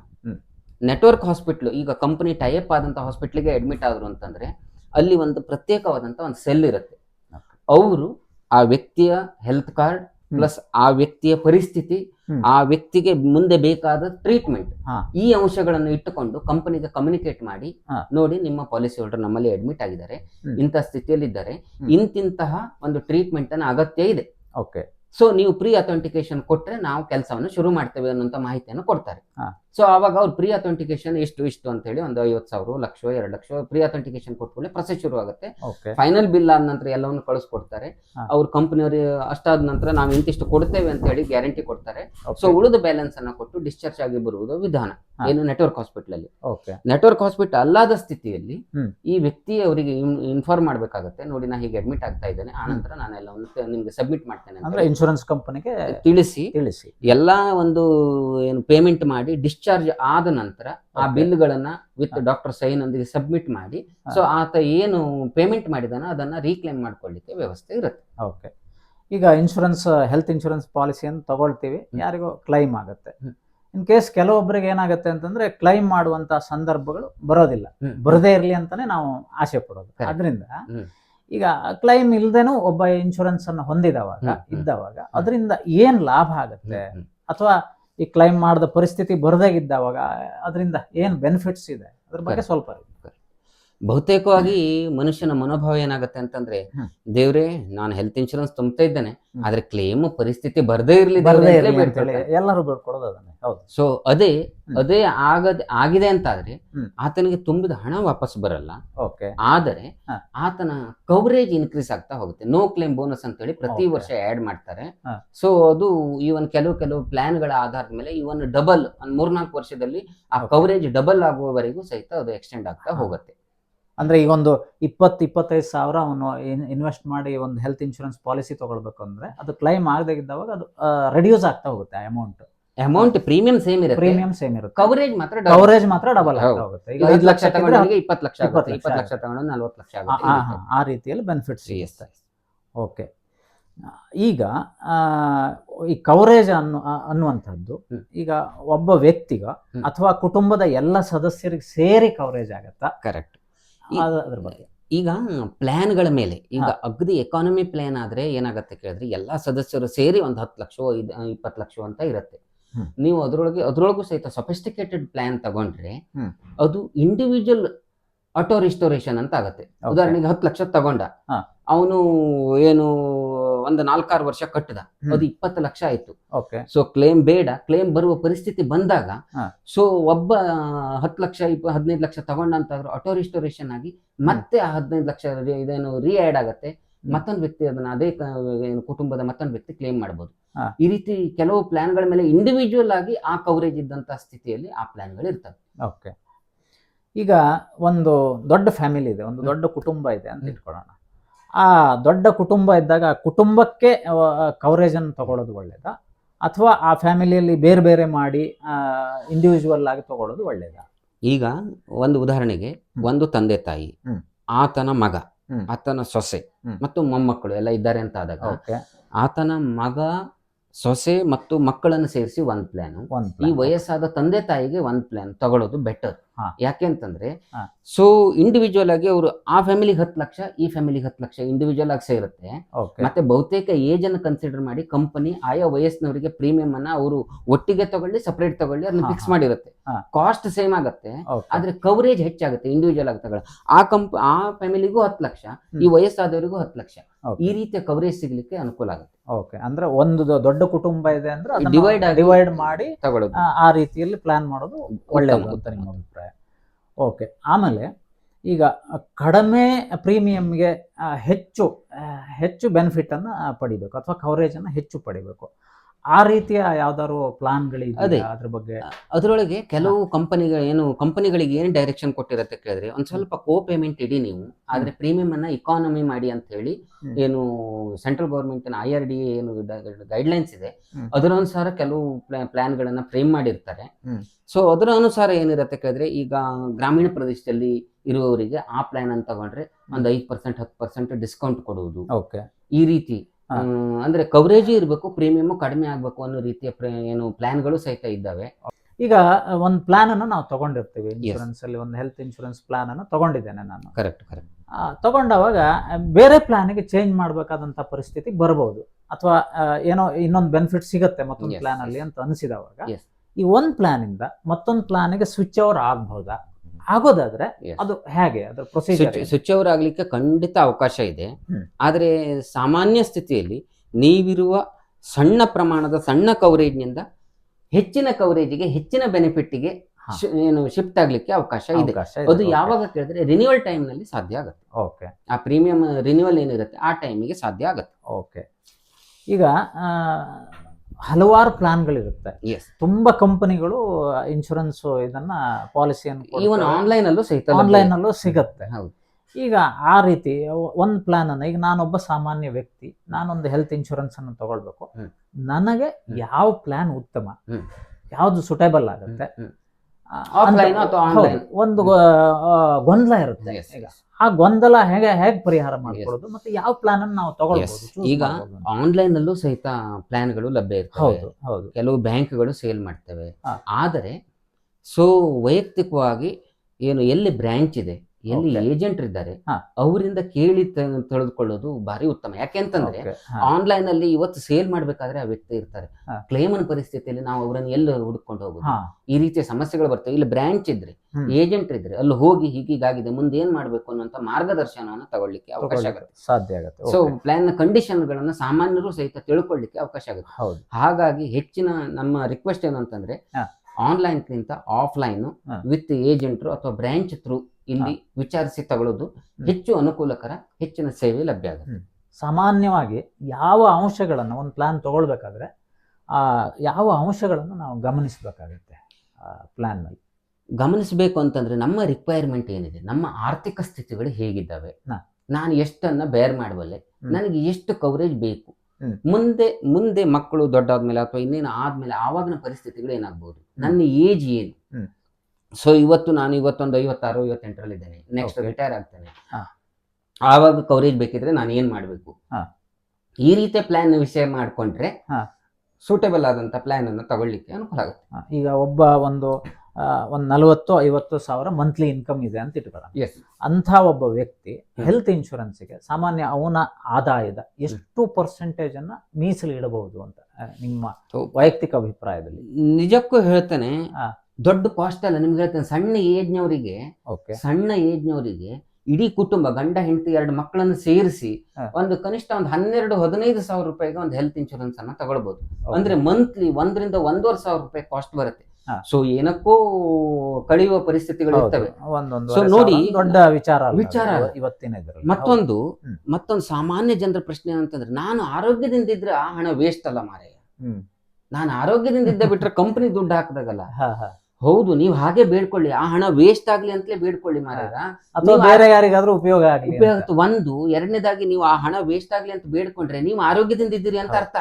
ನೆಟ್ವರ್ಕ್ ಹಾಸ್ಪಿಟ್ಲ್ ಈಗ ಕಂಪನಿ ಟೈಅಪ್ ಆದಂಥ ಹಾಸ್ಪಿಟ್ಲಿಗೆ ಅಡ್ಮಿಟ್ ಆದರು ಅಂತಂದರೆ ಅಲ್ಲಿ ಒಂದು ಪ್ರತ್ಯೇಕವಾದಂಥ ಒಂದು ಸೆಲ್ ಇರುತ್ತೆ. ಅವರು ಆ ವ್ಯಕ್ತಿಯ ಹೆಲ್ತ್ ಕಾರ್ಡ್ ಪ್ಲಸ್ ಆ ವ್ಯಕ್ತಿಯ ಪರಿಸ್ಥಿತಿ. ಆ ವ್ಯಕ್ತಿಗೆ ಮುಂದೆ ಬೇಕಾದ ಟ್ರೀಟ್ಮೆಂಟ್ ಈ ಅಂಶಗಳನ್ನು ಇಟ್ಟುಕೊಂಡು ಕಂಪನಿಗೆ ಕಮ್ಯುನಿಕೇಟ್ ಮಾಡಿ ನೋಡಿ ನಿಮ್ಮ ಪಾಲಿಸಿ ಹೋಲ್ಡರ್ ನಮ್ಮಲ್ಲಿ ಅಡ್ಮಿಟ್ ಆಗಿದ್ದಾರೆ ಇಂತಹ ಸ್ಥಿತಿಯಲ್ಲಿ ಸ್ಥಿತಿಯಲ್ಲಿದ್ದಾರೆ ಹ್ಮ್. ಇಂತಿಂತಹ ಒಂದು ಟ್ರೀಟ್ಮೆಂಟ್ ಅನ್ನ ಅಗತ್ಯ ಇದೆ. ಓಕೆ ಸೊ ನೀವು ಪ್ರೀ ಅಥೆಂಟಿಕೇಶನ್ ಕೊಟ್ಟರೆ ನಾವು ಕೆಲಸವನ್ನು ಶುರು ಮಾಡ್ತೇವೆ ಅನ್ನುವಂತ ಮಾಹಿತಿಯನ್ನು ಕೊಡ್ತಾರೆ. ಹಾ. ಸೊ ಅವಾಗ ಅವ್ರು ಪ್ರೀ ಅಥೆಂಟಿಕೇಶನ್ ಎಷ್ಟು ಇಷ್ಟು ಅಂತ ಹೇಳಿ ಒಂದು ಐವತ್ತು ಸಾವಿರ ಲಕ್ಷ ಎರಡು ಲಕ್ಷ ಪ್ರೀ ಅಥೆಂಟಿಕೇಶನ್ ಕೊಟ್ಕೊಳ್ಳಿ ಪ್ರೊಸೆಸ್ ಶುರು ಆಗುತ್ತೆ ಫೈನಲ್ ಬಿಲ್ ಆದ ನಂತರ ಎಲ್ಲವನ್ನು ಕಳಿಸ್ಕೊಡ್ತಾರೆ. ಅವ್ರ ಕಂಪ್ನಿಯವ್ರ ಅಷ್ಟಾದ ನಂತರ ನಾವು ಇಂತಿಷ್ಟು ಕೊಡ್ತೇವೆ ಅಂತ ಹೇಳಿ ಗ್ಯಾರಂಟಿ ಕೊಡ್ತಾರೆ ಸೊ ಉಳಿದ ಬ್ಯಾಲೆನ್ಸ್ ಅನ್ನ ಕೊಟ್ಟು ಡಿಸ್ಚಾರ್ಜ್ ಆಗಿ ಬರುವುದು ವಿಧಾನ. ಏನು ನೆಟ್ವರ್ಕ್ ಹಾಸ್ಪಿಟಲ್ ಅಲ್ಲಿ. ನೆಟ್ವರ್ಕ್ ಹಾಸ್ಪಿಟಲ್ ಅಲ್ಲಾದ ಸ್ಥಿತಿಯಲ್ಲಿ ಈ ವ್ಯಕ್ತಿ ಅವರಿಗೆ ಇನ್ಫಾರ್ಮ್ ಮಾಡಬೇಕಾಗುತ್ತೆ. ನೋಡಿ ನಾ ಹೀಗೆ ಅಡ್ಮಿಟ್ ಆಗ್ತಾ ಇದ್ದೇನೆ. ಆ ನಂತರ ನಾನು ಎಲ್ಲವನ್ನು ನಿಮ್ಗೆ ಸಬ್ಮಿಟ್ ಮಾಡ್ತೇನೆ ಇನ್ಶೂರೆನ್ಸ್ ಕಂಪನಿಗೆ ತಿಳಿಸಿ. ತಿಳಿಸಿ. ಎಲ್ಲಾ ಒಂದು ಏನು ಪೇಮೆಂಟ್ ಮಾಡಿ ಡಿಸ್ಚಾರ್ಜ್ ಆದ ನಂತರ ಆ. ಬಿಲ್ಗಳನ್ನ ವಿತ್ ಡಾಕ್ಟರ್ ಸೈನ್ ಒಂದಿಗೆ ಸಬ್ಮಿಟ್ ಮಾಡಿ. ಸೊ ಆತ ಏನು ಪೇಮೆಂಟ್ ಮಾಡಿದಾನ ಅದನ್ನ ರೀಕ್ಲೇಮ್ ಮಾಡ್ಕೊಳ್ಳಿಕ್ಕೆ ವ್ಯವಸ್ಥೆ ಇರುತ್ತೆ. ಓಕೆ ಈಗ ಇನ್ಶೂರೆನ್ಸ್ ಹೆಲ್ತ್ ಇನ್ಶೂರೆನ್ಸ್ ಪಾಲಿಸಿಯನ್ನು ತಗೊಳ್ತೀವಿ. ಯಾರಿಗೋ ಕ್ಲೈಮ್ ಆಗುತ್ತೆ. ಇನ್ ಕೇಸ್ ಕೆಲವೊಬ್ಬರಿಗೆ ಏನಾಗುತ್ತೆ ಅಂತಂದ್ರೆ ಕ್ಲೈಮ್ ಮಾಡುವಂತ ಸಂದರ್ಭಗಳು ಬರೋದಿಲ್ಲ. ಬರದೇ ಇರಲಿ ಅಂತಾನೆ ನಾವು ಆಸೆ ಪಡೋದು. ಅದರಿಂದ ಈಗ ಕ್ಲೈಮ್ ಇಲ್ದೇನೂ ಒಬ್ಬ ಇನ್ಶೂರೆನ್ಸ್ ಅನ್ನು ಹೊಂದಿದವಾಗ. ಇದ್ದವಾಗ ಅದರಿಂದ ಏನ್ ಲಾಭ ಆಗುತ್ತೆ. ಅಥವಾ ಈ ಕ್ಲೈಮ್ ಮಾಡಿದ ಪರಿಸ್ಥಿತಿ ಬರದಾಗಿದ್ದವಾಗ ಅದರಿಂದ ಏನು ಬೆನಿಫಿಟ್ಸ್ ಇದೆ? ಅದ್ರ ಬಗ್ಗೆ. ಸ್ವಲ್ಪ. ಬಹುತೇಕವಾಗಿ ಮನುಷ್ಯನ ಮನೋಭಾವ ಏನಾಗುತ್ತೆ ಅಂತಂದ್ರೆ. ದೇವ್ರೆ ನಾನು ಹೆಲ್ತ್ ಇನ್ಶೂರೆನ್ಸ್ ತುಂಬ್ತಾ ಇದ್ದೇನೆ ಆದ್ರೆ ಕ್ಲೇಮ್ ಪರಿಸ್ಥಿತಿ ಬರ್ದೇ ಇರ್ಲಿ ಎಲ್ಲರೂ ಹೌದು. ಸೊ ಅದೇ ಅದೇ ಆಗದ ಆಗಿದೆ ಅಂತಾದ್ರೆ. ಆತನಿಗೆ ತುಂಬಿದ ಹಣ ವಾಪಸ್ ಬರಲ್ಲ. ಆದರೆ ಆತನ ಕವರೇಜ್ ಇನ್ಕ್ರೀಸ್ ಆಗ್ತಾ ಹೋಗುತ್ತೆ. ನೋ ಕ್ಲೇಮ್ ಬೋನಸ್ ಅಂತ ಹೇಳಿ ಪ್ರತಿ ವರ್ಷ ಆಡ್ ಮಾಡ್ತಾರೆ. ಸೊ ಅದು ಇವನ್ ಕೆಲವು ಕೆಲವು ಪ್ಲಾನ್ಗಳ ಆಧಾರದ ಮೇಲೆ ಇವನ್ ಡಬಲ್ ಒಂದ್ ಮೂರ್ನಾಲ್ಕು ವರ್ಷದಲ್ಲಿ ಆ. ಕವರೇಜ್ ಡಬಲ್ ಆಗುವವರೆಗೂ ಸಹಿತ ಅದು ಎಕ್ಸ್ಟೆಂಡ್ ಆಗ್ತಾ. ಹೋಗುತ್ತೆ. ಅಂದ್ರೆ ಈಗ ಒಂದು ಇಪ್ಪತ್ತು ಇಪ್ಪತ್ತೈದು ಸಾವಿರ ಅವನು ಇನ್ವೆಸ್ಟ್ ಮಾಡಿ ಒಂದು ಹೆಲ್ತ್ ಇನ್ಶೂರೆನ್ಸ್ ಪಾಲಿಸಿ ತೊಗೊಳ್ಬೇಕು ಅಂದ್ರೆ ಅದು ಕ್ಲೈಮ್ ಆಗದಾಗಿದ್ದವಾಗ ಅದು ರೆಡ್ಯೂಸ್ ಆಗ್ತಾ ಹೋಗುತ್ತೆ ಅಮೌಂಟ್ ಅಮೌಂಟ್ ಪ್ರೀಮಿಯಂ ಸೇಮ್ ಇರುತ್ತೆ. ಪ್ರೀಮಿಯಂ ಸೇಮ್ ಇರುತ್ತೆ. ಕವರೇಜ್ ಮಾತ್ರ. ಕವರೇಜ್ ಮಾತ್ರ ಡಬಲ್ ಆಗ್ತಾ ಹೋಗುತ್ತೆ. ಈಗ ಐದು ಲಕ್ಷ ತಗೊಂಡವನಿಗೆ ಇಪ್ಪತ್ತು ಲಕ್ಷ ಇಪ್ಪತ್ತು ಇಪ್ಪತ್ತು ಲಕ್ಷ ತಗೊಂಡು ನಲ್ವತ್ತು ಲಕ್ಷ ಆ- ಆಗುತ್ತೆ. ಆ- ರೀತಿಯಲ್ಲಿ ಬೆನಿಫಿಟ್ಸ್ yes. ಓಕೆ ಈಗ ಈ ಕವರೇಜ್ ಅನ್ನು ಅನ್ನುವಂಥದ್ದು ಈಗ ಒಬ್ಬ ವ್ಯಕ್ತಿಗ ಅಥವಾ ಕುಟುಂಬದ ಎಲ್ಲ ಸದಸ್ಯರಿಗೆ ಸೇರಿ ಕವರೇಜ್ ಆಗತ್ತಾ? ಕರೆಕ್ಟ್ ಅದ್ರ ಬಗ್ಗೆ. ಈಗ ಪ್ಲಾನ್ಗಳ ಮೇಲೆ ಈಗ ಅಗ್ದಿ ಎಕಾನಮಿ ಪ್ಲಾನ್ ಆದ್ರೆ ಏನಾಗುತ್ತೆ ಕೇಳಿದ್ರೆ ಎಲ್ಲಾ ಸದಸ್ಯರು ಸೇರಿ ಒಂದು ಹತ್ತು ಲಕ್ಷ ಇಪ್ಪತ್ತು ಲಕ್ಷ ಅಂತ ಇರುತ್ತೆ. ನೀವು ಅದ್ರೊಳಗೆ ಅದ್ರೊಳಗೂ ಸಹಿತ ಸೊಫಿಸ್ಟಿಕೇಟೆಡ್ ಪ್ಲಾನ್ ತಗೊಂಡ್ರೆ ಅದು ಇಂಡಿವಿಜುವಲ್ ಆಟೋ ರಿಸ್ಟೋರೇಷನ್ ಅಂತ ಆಗುತ್ತೆ. ಉದಾಹರಣೆಗೆ ಹತ್ತು ಲಕ್ಷ ತಗೊಂಡ. ಅವನು ಏನು ಒಂದು ನಾಲ್ಕಾರು ವರ್ಷ ಕಟ್ಟದ. ಅದು ಇಪ್ಪತ್ತು ಲಕ್ಷ ಆಯ್ತು. ಓಕೆ. ಸೊ ಕ್ಲೇಮ್ ಬೇಡ. ಕ್ಲೇಮ್ ಬರುವ ಪರಿಸ್ಥಿತಿ ಬಂದಾಗ. ಸೊ ಒಬ್ಬ ಹತ್ತು ಲಕ್ಷ ಇಪ್ಪ ಹದಿನೈದು ಲಕ್ಷ ತಗೊಂಡಂತಾದ್ರು ಆಟೋ ರಿಸ್ಟೋರೇಷನ್ ಆಗಿ ಮತ್ತೆ ಆ ಹದಿನೈದು ಲಕ್ಷ ಇದೇನು ರೀ ಆಡ್ ಆಗತ್ತೆ ಮತ್ತೊಂದು ವ್ಯಕ್ತಿ ಅದನ್ನ ಅದೇ ಏನು ಕುಟುಂಬದ ಮತ್ತೊಂದು ವ್ಯಕ್ತಿ ಕ್ಲೇಮ್ ಮಾಡಬಹುದು ಈ ರೀತಿ ಕೆಲವು ಪ್ಲಾನ್ಗಳ ಮೇಲೆ ಇಂಡಿವಿಜುವಲ್ ಆಗಿ ಆ ಕವರೇಜ್ ಇದ್ದಂತ ಸ್ಥಿತಿಯಲ್ಲಿ ಆ ಪ್ಲಾನ್ಗಳು ಇರ್ತವೆ. ಓಕೆ. ಈಗ ಒಂದು ದೊಡ್ಡ ಫ್ಯಾಮಿಲಿ ಇದೆ ಒಂದು ದೊಡ್ಡ ಕುಟುಂಬ ಇದೆ ಅಂತ. ಇಟ್ಕೊಳ್ಳೋಣ. ಆ ದೊಡ್ಡ ಕುಟುಂಬ ಇದ್ದಾಗ ಆ ಕುಟುಂಬಕ್ಕೆ ಕವರೇಜ್ ಅನ್ನು ತಗೊಳ್ಳೋದು ಒಳ್ಳೇದಾ? ಅಥವಾ ಆ ಫ್ಯಾಮಿಲಿಯಲ್ಲಿ ಬೇರೆ ಬೇರೆ ಮಾಡಿ ಇಂಡಿವಿಜುವಲ್ ಆಗಿ ತಗೊಳ್ಳೋದು ಒಳ್ಳೇದಾ? ಈಗ ಒಂದು ಉದಾಹರಣೆಗೆ ಒಂದು ತಂದೆ ತಾಯಿ ಆತನ ಮಗ ಆತನ ಸೊಸೆ ಮತ್ತು ಮೊಮ್ಮಕ್ಕಳು ಎಲ್ಲ ಇದ್ದಾರೆ ಅಂತ ಆದಾಗ ಆತನ ಮಗ ಸೊಸೆ ಮತ್ತು ಮಕ್ಕಳನ್ನು ಸೇರಿಸಿ ಒಂದ್ ಪ್ಲಾನ್ ಈ ವಯಸ್ಸಾದ ತಂದೆ ತಾಯಿಗೆ ಒಂದ್ ಪ್ಲಾನ್ ತಗೊಳ್ಳೋದು ಬೆಟರ್. ಯಾಕೆ ಅಂತಂದ್ರೆ. ಸೊ ಇಂಡಿವಿಜುವಲ್ ಆಗಿ ಅವರು ಆ ಫ್ಯಾಮಿಲಿಗೆ ಹತ್ತು ಲಕ್ಷ ಈ ಫ್ಯಾಮಿಲಿಗೆ ಹತ್ತು ಲಕ್ಷ ಇಂಡಿವಿಜುವಲ್ ಆಗಿ ಸೇರುತ್ತೆ. ಮತ್ತೆ ಬಹುತೇಕ ಏಜ್ ಅನ್ನು ಕನ್ಸಿಡರ್ ಮಾಡಿ ಕಂಪನಿ ಆಯಾ ವಯಸ್ಸಿನವರಿಗೆ ಪ್ರೀಮಿಯಂ ಅನ್ನ ಅವರು ಒಟ್ಟಿಗೆ ತಗೊಳ್ಳಿ ಸಪರೇಟ್ ತಗೊಳ್ಳಿ ಅದನ್ನ ಫಿಕ್ಸ್ ಮಾಡಿರುತ್ತೆ. ಕಾಸ್ಟ್ ಸೇಮ್ ಆಗುತ್ತೆ ಆದ್ರೆ ಕವರೇಜ್ ಹೆಚ್ಚಾಗುತ್ತೆ ಇಂಡಿವಿಜುವಲ್ ಆಗಿ ತಗೊಳ್ಳ ಆ ಕಂಪ್ ಆ ಫ್ಯಾಮಿಲಿಗೂ ಹತ್ತು ಲಕ್ಷ ಈ ವಯಸ್ಸಾದವರಿಗೂ ಹತ್ತು ಲಕ್ಷ. ಈ ರೀತಿಯ ಕವರೇಜ್ ಸಿಗ್ಲಿಕ್ಕೆ ಅನುಕೂಲ ಆಗುತ್ತೆ. ಓಕೆ ಅಂದ್ರೆ ಒಂದು ದೊಡ್ಡ ಕುಟುಂಬ ಇದೆ ಅಂದ್ರೆ ಡಿವೈಡ್ ಡಿವೈಡ್ ಮಾಡಿ ತಗೊಳ್ಳೋದು. ಆ- ರೀತಿಯಲ್ಲಿ ಪ್ಲಾನ್ ಮಾಡೋದು ಒಳ್ಳೆಯದು ಅಂತ. ನಿಮ್ಮ ಅಭಿಪ್ರಾಯ. ಓಕೆ ಆಮೇಲೆ ಈಗ ಕಡಿಮೆ ಪ್ರೀಮಿಯಂಗೆ ಹೆಚ್ಚು ಹೆಚ್ಚು ಬೆನಿಫಿಟ್ ಅನ್ನ ಪಡಿಬೇಕು ಅಥವಾ ಕವರೇಜ್ ಅನ್ನ ಹೆಚ್ಚು ಪಡಿಬೇಕು. ಆ ರೀತಿಯ ಯಾವ್ದಾದ್ರು ಅದೇ. ಪ್ಲಾನ್ಗಳಿದೆ ಅದ್ರ ಬಗ್ಗೆ ಅದರೊಳಗೆ ಕೆಲವು ಕಂಪನಿಗಳು ಏನು ಕಂಪನಿಗಳಿಗೆ ಏನು ಡೈರೆಕ್ಷನ್ ಕೊಟ್ಟಿರತ್ತೆ ಕೇಳಿದ್ರೆ ಒಂದ್ ಸ್ವಲ್ಪ ಕೋ ಪೇಮೆಂಟ್ ಇಡಿ ನೀವು ಆದ್ರೆ ಪ್ರೀಮಿಯಂ ಅನ್ನ ಇಕಾನಮಿ ಮಾಡಿ ಅಂತ ಹೇಳಿ ಹ್ಮ್. ಏನು central government I R D ಏನು ಗೈಡ್ಲೈನ್ಸ್ ಇದೆ ಹ್ಮ್. ಅದರ ಅನುಸಾರ ಕೆಲವು ಪ್ಲಾನ್ ಗಳನ್ನ ಫ್ರೇಮ್ ಮಾಡಿರ್ತಾರೆ ಹ್ಮ್. ಸೊ ಅದರ ಅನುಸಾರ ಏನಿರುತ್ತೆ ಕೇಳಿದ್ರೆ ಈಗ ಗ್ರಾಮೀಣ ಪ್ರದೇಶದಲ್ಲಿ ಇರುವವರಿಗೆ ಆ ಪ್ಲಾನ್ ಅಂತ ತಗೊಂಡ್ರೆ ಒಂದ್ ಐದು ಪರ್ಸೆಂಟ್ ಹತ್ತು ಪರ್ಸೆಂಟ್ ಡಿಸ್ಕೌಂಟ್ ಕೊಡುವುದು ಓಕೆ ಈ ರೀತಿ ಅಂದ್ರೆ ಕವರೇಜ್ ಇರಬೇಕು ಪ್ರೀಮಿಯಂ ಕಡಿಮೆ ಆಗಬೇಕು ಅನ್ನೋ ರೀತಿಯ ಏನು ಪ್ಲಾನ್ಗಳು ಸಹಿತ ಇದ್ದಾವೆ. ಈಗ ಒಂದು ಪ್ಲಾನ್ ಅನ್ನು ನಾವು ತಗೊಂಡಿರ್ತೀವಿ. ಇನ್ಶೂರೆನ್ಸ್ ಅಲ್ಲಿ ಒಂದು ಹೆಲ್ತ್ ಇನ್ಶೂರೆನ್ಸ್ ಪ್ಲಾನ್ ಅನ್ನು ತಗೊಂಡಿದ್ದೇನೆ ನಾನು. ಕರೆಕ್ಟ್ ಕರೆಕ್ಟ್ ತಗೊಂಡವಾಗ ಬೇರೆ ಪ್ಲಾನಿಗೆ ಚೇಂಜ್ ಮಾಡಬೇಕಾದಂತ ಪರಿಸ್ಥಿತಿ ಬರಬಹುದು ಅಥವಾ ಏನೋ ಇನ್ನೊಂದು ಬೆನಿಫಿಟ್ ಸಿಗುತ್ತೆ ಮತ್ತೊಂದು ಪ್ಲಾನ್ ಅಲ್ಲಿ ಅಂತ ಅನಿಸಿದವಾಗ. ಈ ಒಂದು ಪ್ಲಾನ್ ಇಂದ ಮತ್ತೊಂದು ಪ್ಲಾನಿಗೆ ಸ್ವಿಚ್ ಓವರ್ ಆಗಬಹುದಾ ಆಗೋದಾದ್ರೆ ಅದು ಹೇಗೆ? ಅದರ ಪ್ರೊಸೀಜರ್ ಸ್ವಿಚ್ ಓವರ್ ಆಗ್ಲಿಕ್ಕೆ ಖಂಡಿತ ಅವಕಾಶ ಇದೆ. ಆದರೆ ಸಾಮಾನ್ಯ ಸ್ಥಿತಿಯಲ್ಲಿ ನೀವಿರುವ ಸಣ್ಣ ಪ್ರಮಾಣದ ಸಣ್ಣ ಕವರೇಜ್ನಿಂದ ಹೆಚ್ಚಿನ ಕವರೇಜಿಗೆ ಹೆಚ್ಚಿನ ಬೆನಿಫಿಟ್ಗೆ. ಏನು ಶಿಫ್ಟ್ ಆಗ್ಲಿಕ್ಕೆ ಅವಕಾಶ ಇದೆ. ಅದು ಯಾವಾಗ ಕೇಳಿದ್ರೆ ರಿನ್ಯೂವಲ್ ಟೈಮ್ನಲ್ಲಿ ಸಾಧ್ಯ ಆಗುತ್ತೆ. ಓಕೆ ಆ ಪ್ರೀಮಿಯಂ ರಿನ್ಯೂವಲ್ ಏನಿರುತ್ತೆ ಆ ಟೈಮಿಗೆ ಸಾಧ್ಯ ಆಗುತ್ತೆ. ಓಕೆ ಈಗ ಹಲವಾರು ಪ್ಲಾನ್ಗಳಿರುತ್ತೆ. ಎಸ್ ತುಂಬಾ ಕಂಪನಿಗಳು ಇನ್ಶೂರೆನ್ಸ್ ಇದನ್ನ ಪಾಲಿಸಿಯನ್ನು ಈವನ್ ಆನ್ಲೈನ್ ಅಲ್ಲೂ ಸಿಗುತ್ತೆ ಆನ್ಲೈನ್ ಅಲ್ಲೂ ಸಿಗತ್ತೆ. ಹೌದು. ಈಗ ಆ ರೀತಿ ಒಂದು ಪ್ಲಾನ್ ಅನ್ನ ಈಗ ನಾನೊಬ್ಬ ಸಾಮಾನ್ಯ ವ್ಯಕ್ತಿ ನಾನೊಂದು ಹೆಲ್ತ್ ಇನ್ಶೂರೆನ್ಸ್ ಅನ್ನು ತಗೊಳ್ಬೇಕು. ನನಗೆ ಯಾವ ಪ್ಲಾನ್ ಉತ್ತಮ. ಯಾವ್ದು ಸುಟೇಬಲ್ ಆಗುತ್ತೆ? ಒಂದು ಗೊಂದಲ ಇರುತ್ತೆ. ಆ ಗೊಂದಲ ಹೇಗೆ ಹೇಗೆ ಪರಿಹಾರ ಮಾಡ್ಕೊಳ್ಳೋದು ಮತ್ತೆ ಯಾವ ಪ್ಲಾನ್ ಅನ್ನು ನಾವು ತಗೊಳ್ಬಹುದು ಈಗ ಆನ್ಲೈನ್ ಅಲ್ಲೂ ಸಹಿತ ಪ್ಲಾನ್ಗಳು ಲಭ್ಯ ಇರ್ತವೆ. ಹೌದು ಹೌದು. ಕೆಲವು ಬ್ಯಾಂಕ್ಗಳು ಸೇಲ್ ಮಾಡ್ತವೆ. ಆದರೆ ಸೊ ವೈಯಕ್ತಿಕವಾಗಿ ಏನು ಎಲ್ಲಿ ಬ್ರಾಂಚ್ ಇದೆ? ಎಲ್ಲಿ ಏಜೆಂಟ್ ಇದ್ದಾರೆ ಅವರಿಂದ ಕೇಳಿ ತಿಳಿದುಕೊಳ್ಳೋದು ಭಾರಿ ಉತ್ತಮ. ಯಾಕೆಂತಂದ್ರೆ ಆನ್ಲೈನ್ ಅಲ್ಲಿ ಇವತ್ತು ಸೇಲ್ ಮಾಡ್ಬೇಕಾದ್ರೆ ಆ ವ್ಯಕ್ತಿ ಇರ್ತಾರೆ. ಕ್ಲೇಮ್ ಕ್ಲೇಮನ್ ಪರಿಸ್ಥಿತಿಯಲ್ಲಿ ನಾವು ಅವರನ್ನು ಎಲ್ಲ ಹುಡುಕೊಂಡು ಹೋಗೋದು? ಈ ರೀತಿಯ ಸಮಸ್ಯೆಗಳು ಬರ್ತವೆ. ಇಲ್ಲಿ ಬ್ರಾಂಚ್ ಇದ್ರೆ ಏಜೆಂಟ್ ಇದ್ರೆ ಅಲ್ಲಿ ಹೋಗಿ ಹೀಗೀಗಾಗಿದೆ ಮುಂದೆ ಏನ್ ಮಾಡ್ಬೇಕು ಅನ್ನುವಂತ ಮಾರ್ಗದರ್ಶನವನ್ನು ತಗೊಳ್ಳಿಕ್ಕೆ ಅವಕಾಶ ಆಗುತ್ತೆ. ಸಾಧ್ಯ ಆಗುತ್ತೆ. ಸೊ ಪ್ಲಾನ್ನ ಕಂಡೀಷನ್ ಗಳನ್ನ ಸಾಮಾನ್ಯರು ಸಹಿತ ತಿಳ್ಕೊಳ್ಳಿಕ್ಕೆ ಅವಕಾಶ ಆಗುತ್ತೆ. ಹೌದು. ಹಾಗಾಗಿ ಹೆಚ್ಚಿನ ನಮ್ಮ ರಿಕ್ವೆಸ್ಟ್ ಏನಂತಂದ್ರೆ ಅಂತಂದ್ರೆ ಆನ್ಲೈನ್ ಕ್ಕಿಂತ ಆಫ್ಲೈನ್. ವಿತ್ ಏಜೆಂಟ್ರು ಅಥವಾ ಬ್ರಾಂಚ್ ಥ್ರೂ ಇಲ್ಲಿ ವಿಚಾರಿಸಿ ತಗೊಳ್ಳೋದು ಹೆಚ್ಚು ಅನುಕೂಲಕರ ಹೆಚ್ಚಿನ ಸೇವೆ ಲಭ್ಯ ಆಗುತ್ತೆ. ಸಾಮಾನ್ಯವಾಗಿ ಯಾವ ಅಂಶಗಳನ್ನು ಒಂದು ಪ್ಲಾನ್ ತಗೊಳ್ಬೇಕಾದ್ರೆ ಆ ಯಾವ ಅಂಶಗಳನ್ನು ನಾವು ಗಮನಿಸಬೇಕಾಗುತ್ತೆ ಪ್ಲಾನ್ನಲ್ಲಿ ಗಮನಿಸಬೇಕು ಅಂತಂದ್ರೆ ನಮ್ಮ ರಿಕ್ವೈರ್ಮೆಂಟ್ ಏನಿದೆ ನಮ್ಮ ಆರ್ಥಿಕ ಸ್ಥಿತಿಗಳು ಹೇಗಿದ್ದಾವೆ. ನಾನು ಎಷ್ಟನ್ನು ಬೇರ್ ಮಾಡಬಲ್ಲೆ ನನಗೆ ಎಷ್ಟು ಕವರೇಜ್ ಬೇಕು? ಮುಂದೆ ಮುಂದೆ ಮಕ್ಕಳು ದೊಡ್ಡಾದ್ಮೇಲೆ ಅಥವಾ ಇನ್ನೇನು ಆದ್ಮೇಲೆ ಆವಾಗಿನ ಪರಿಸ್ಥಿತಿಗಳು ಏನಾಗ್ಬೋದು? ನನ್ನ ಏಜ್ ಏನು. ಸೊ ಇವತ್ತು ನಾನು ಇವತ್ತೊಂದು ಐವತ್ತಾರು ಐವತ್ತೆಂಟರಲ್ಲಿ ಇದ್ದೇನೆ ನೆಕ್ಸ್ಟ್ ರಿಟೈರ್ ಆಗ್ತೇನೆ. ಆವಾಗ ಕವರೇಜ್ ಬೇಕಿದ್ರೆ ನಾನು ಏನು ಮಾಡಬೇಕು. ಈ ರೀತಿಯ ಪ್ಲಾನ್ ವಿಷಯ ಮಾಡ್ಕೊಂಡ್ರೆ. ಸೂಟೇಬಲ್ ಆದಂತ ಪ್ಲಾನ್ ಅನ್ನು ತಗೊಳ್ಳಿಕ್ಕೆ ಅನುಕೂಲ ಆಗುತ್ತೆ ಈಗ ಒಬ್ಬ ಒಂದು ಒಂದು ನಲವತ್ತು ಐವತ್ತು ಸಾವಿರ ಮಂತ್ಲಿ ಇನ್ಕಮ್ ಇದೆ ಅಂತ ಇಟ್ಕೊಳ್ಳೋಣ ಎಸ್ ಅಂಥ ಒಬ್ಬ ವ್ಯಕ್ತಿ. ಹೆಲ್ತ್ ಇನ್ಶೂರೆನ್ಸ್ಗೆ ಸಾಮಾನ್ಯ ಅವನ ಆದಾಯದ ಎಷ್ಟು ಪರ್ಸೆಂಟೇಜ್ ಅನ್ನ ಮೀಸಲು ಇಡಬಹುದು ಅಂತ ನಿಮ್ಮ ವೈಯಕ್ತಿಕ ಅಭಿಪ್ರಾಯದಲ್ಲಿ ನಿಜಕ್ಕೂ ಹೇಳ್ತೇನೆ ಹಾ. ದೊಡ್ಡ ಕಾಸ್ಟ್ ಅಲ್ಲ ನಿಮ್ಗೆ ಹೇಳ್ತೇನೆ ಸಣ್ಣ ಏಜ್ನವರಿಗೆ ಸಣ್ಣ ಏಜ್ನವರಿಗೆ ಇಡೀ ಕುಟುಂಬ ಗಂಡ ಹೆಂಡತಿ ಎರಡು ಮಕ್ಕಳನ್ನು ಸೇರಿಸಿ. ಒಂದು ಕನಿಷ್ಠ ಒಂದು ಹನ್ನೆರಡು ಹದಿನೈದು ಸಾವಿರ ರೂಪಾಯಿಗೆ ಒಂದು ಹೆಲ್ತ್ ಇನ್ಶೂರೆನ್ಸ್ ಅನ್ನ ತಗೊಳ್ಬಹುದು ಅಂದ್ರೆ ಮಂತ್ಲಿ ಒಂದರಿಂದ ಒಂದೂವರೆ ಸಾವಿರ ರೂಪಾಯಿ ಕಾಸ್ಟ್ ಬರುತ್ತೆ. ಸೊ ಏನಕ್ಕೋ ಕಳೆಯುವ ಪರಿಸ್ಥಿತಿಗಳು ಇರ್ತವೆ. ಸೊ ನೋಡಿ, ದೊಡ್ಡ ವಿಚಾರ ವಿಚಾರ ಇವತ್ತಿನ ಮತ್ತೊಂದು. ಮತ್ತೊಂದು ಸಾಮಾನ್ಯ ಜನರ ಪ್ರಶ್ನೆ ಅಂತಂದ್ರೆ ನಾನು ಆರೋಗ್ಯದಿಂದ ಇದ್ರೆ ಆ ಹಣ ವೇಸ್ಟ್ ಅಲ್ಲ ಮಾರಾಯ. ನಾನು ಆರೋಗ್ಯದಿಂದ ಇದ್ದ ಬಿಟ್ರೆ ಕಂಪನಿ ದುಡ್ಡು ಹಾಕದಾಗಲ್ಲ. ಹೌದು ನೀವು ಹಾಗೆ ಬೇಡ್ಕೊಳ್ಳಿ. ಆ ಹಣ ವೇಸ್ಟ್ ಆಗ್ಲಿ ಅಂತಲೇ ಬೇಡ್ಕೊಳ್ಳಿ ಅಥವಾ ಬೇರೆ ಯಾರಿಗಾದ್ರೂ ಉಪಯೋಗ ಆಗಲಿ ಉಪಯೋಗ ಒಂದು ಎರಡನೇದಾಗಿ ನೀವು ಆ ಹಣ ವೇಸ್ಟ್ ಆಗ್ಲಿ ಅಂತ ಬೇಡ್ಕೊಂಡ್ರೆ ನೀವು ಆರೋಗ್ಯದಿಂದ ಇದ್ದೀರಿ ಅಂತ ಅರ್ಥ.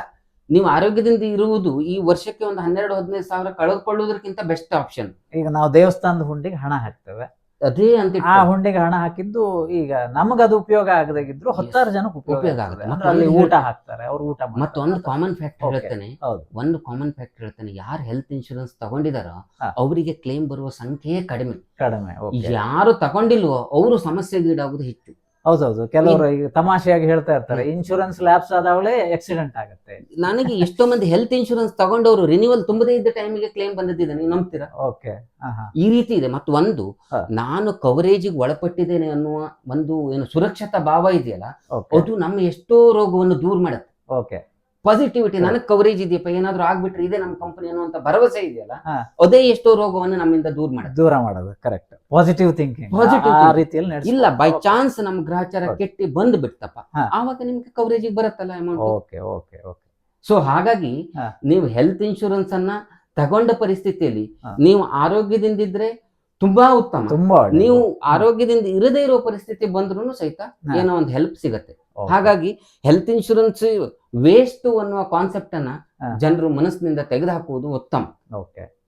ನೀವು ಆರೋಗ್ಯದಿಂದ ಇರುವುದು ಈ ವರ್ಷಕ್ಕೆ ಒಂದು ಹನ್ನೆರಡು ಹದಿನೈದು ಸಾವಿರ ಕಳೆದುಕೊಳ್ಳುವುದಕ್ಕಿಂತ ಬೆಸ್ಟ್ ಆಪ್ಷನ್ ಈಗ ನಾವು ದೇವಸ್ಥಾನದ ಹುಂಡಿಗೆ ಹಣ ಹಾಕ್ತೇವೆ. ಅದೇ ಅಂತ ಆ. ಹುಂಡಿಗೆ ಹಣ ಹಾಕಿದ್ದು ಈಗ ನಮಗದು ಉಪಯೋಗ ಆಗದಾಗಿದ್ರು ಹತ್ತಾರು ಜನಕ್ಕೆ ಉಪಯೋಗ. ಆಗುತ್ತೆ. ಅಲ್ಲಿ ಊಟ ಹಾಕ್ತಾರೆ ಅವ್ರು ಊಟ ಮತ್ತೆ ಒಂದು ಕಾಮನ್ ಫ್ಯಾಕ್ಟ್ ಹೇಳ್ತಾನೆ ಒಂದು ಕಾಮನ್ ಫ್ಯಾಕ್ಟ್ ಹೇಳ್ತೇನೆ ಯಾರು ಹೆಲ್ತ್ ಇನ್ಶೂರೆನ್ಸ್ ತಗೊಂಡಿದಾರೋ. ಅವರಿಗೆ ಕ್ಲೇಮ್ ಬರುವ ಸಂಖ್ಯೆ ಕಡಿಮೆ ಕಡಿಮೆ. ಯಾರು ತಗೊಂಡಿಲ್ವೋ ಅವರು ಸಮಸ್ಯೆಗೀಡಾಗುವುದು ಹೆಚ್ಚು ಹೌದೌದು. ಕೆಲವರು ಈಗ ತಮಾಷೆಯಾಗಿ ಹೇಳ್ತಾ ಇರ್ತಾರೆ ಇನ್ಶೂರೆನ್ಸ್ ಲ್ಯಾಬ್ಸ್ ಆದವಳೆ ಆಕ್ಸಿಡೆಂಟ್ ಆಗುತ್ತೆ. ನನಗೆ ಎಷ್ಟೋ ಮಂದಿ ಹೆಲ್ತ್ ಇನ್ಶೂರೆನ್ಸ್ ತಗೊಂಡವರು ರಿನ್ಯೂವಲ್ ತುಂಬದೇ ಇದ್ದ ಟೈಮಿಗೆ ಕ್ಲೇಮ್ ಬಂದಿದ್ದೀನಿ ನೀವು ನಂಬ್ತೀರಾ? ಓಕೆ ಈ ರೀತಿ ಇದೆ. ಮತ್ತು ಒಂದು. ನಾನು ಕವರೇಜಿಗೆ ಒಳಪಟ್ಟಿದ್ದೇನೆ ಅನ್ನುವ ಒಂದು ಏನು ಸುರಕ್ಷತಾ ಭಾವ ಇದೆಯಲ್ಲ ಅದು ನಮ್ಮ ಎಷ್ಟೋ ರೋಗವನ್ನು ದೂರ ಮಾಡುತ್ತೆ. ಓಕೆ ಪಾಸಿಟಿವಿಟಿ ನನಗೆ ಕವರೇಜ್ ಇದೆಯಪ್ಪ ಏನಾದ್ರು ಆಗ್ಬಿಟ್ರೆ ಇದೆ ನಮ್ಮ ಕಂಪನಿ ಅನ್ನುವಂತ ಭರವಸೆ ಇದೆಯಲ್ಲ ಅದೇ ಎಷ್ಟೋ ರೋಗವನ್ನು ನಮ್ಮಿಂದ ದೂರ ಮಾಡುತ್ತೆ. ದೂರ ಮಾಡೋದು ಕರೆಕ್ಟ್ ಪಾಸಿಟಿವ್ ಥಿಂಕಿಂಗ್ ಪಾಸಿಟಿವ್ ಆ ರೀತಿಯಲ್ಲಿ ಇಲ್ಲ ಬೈ ಚಾನ್ಸ್ ನಮ್ ಗ್ರಹಚಾರ ಕೆಟ್ಟಿ ಬಂದ್ ಬಿಡ್ತಪ್ಪ. ಆವಾಗ ನಿಮ್ಗೆ ಕವರೇಜ್ ಬರುತ್ತಲ್ಲ amount okay okay okay so ಹಾಗಾಗಿ. ನೀವು ಹೆಲ್ತ್ ಇನ್ಶೂರೆನ್ಸ್ ಅನ್ನ ತಗೊಂಡ ಪರಿಸ್ಥಿತಿಯಲ್ಲಿ ನೀವು ನೀವು ಆರೋಗ್ಯದಿಂದಿದ್ರೆ ತುಂಬಾ ಉತ್ತಮ. ತುಂಬಾ ಒಳ್ಳೆದು. ನೀವು ಆರೋಗ್ಯದಿಂದ ಇರದೇ ಇರೋ ಪರಿಸ್ಥಿತಿ ಬಂದ್ರೂ ಸಹಿತ ಹಾ. ಏನೋ ಒಂದು ಹೆಲ್ಪ್ ಸಿಗತ್ತೆ. ಹಾಗಾಗಿ ಹೆಲ್ತ್ ಇನ್ಶೂರೆನ್ಸ್ ವೇಸ್ಟ್ ಅನ್ನುವ ಕಾನ್ಸೆಪ್ಟ್ ಅನ್ನ ಹಾ. ಜನರು ಮನಸ್ಸಿನಿಂದ ತೆಗೆದುಹಾಕುವುದು ಉತ್ತಮ. ಓಕೆ.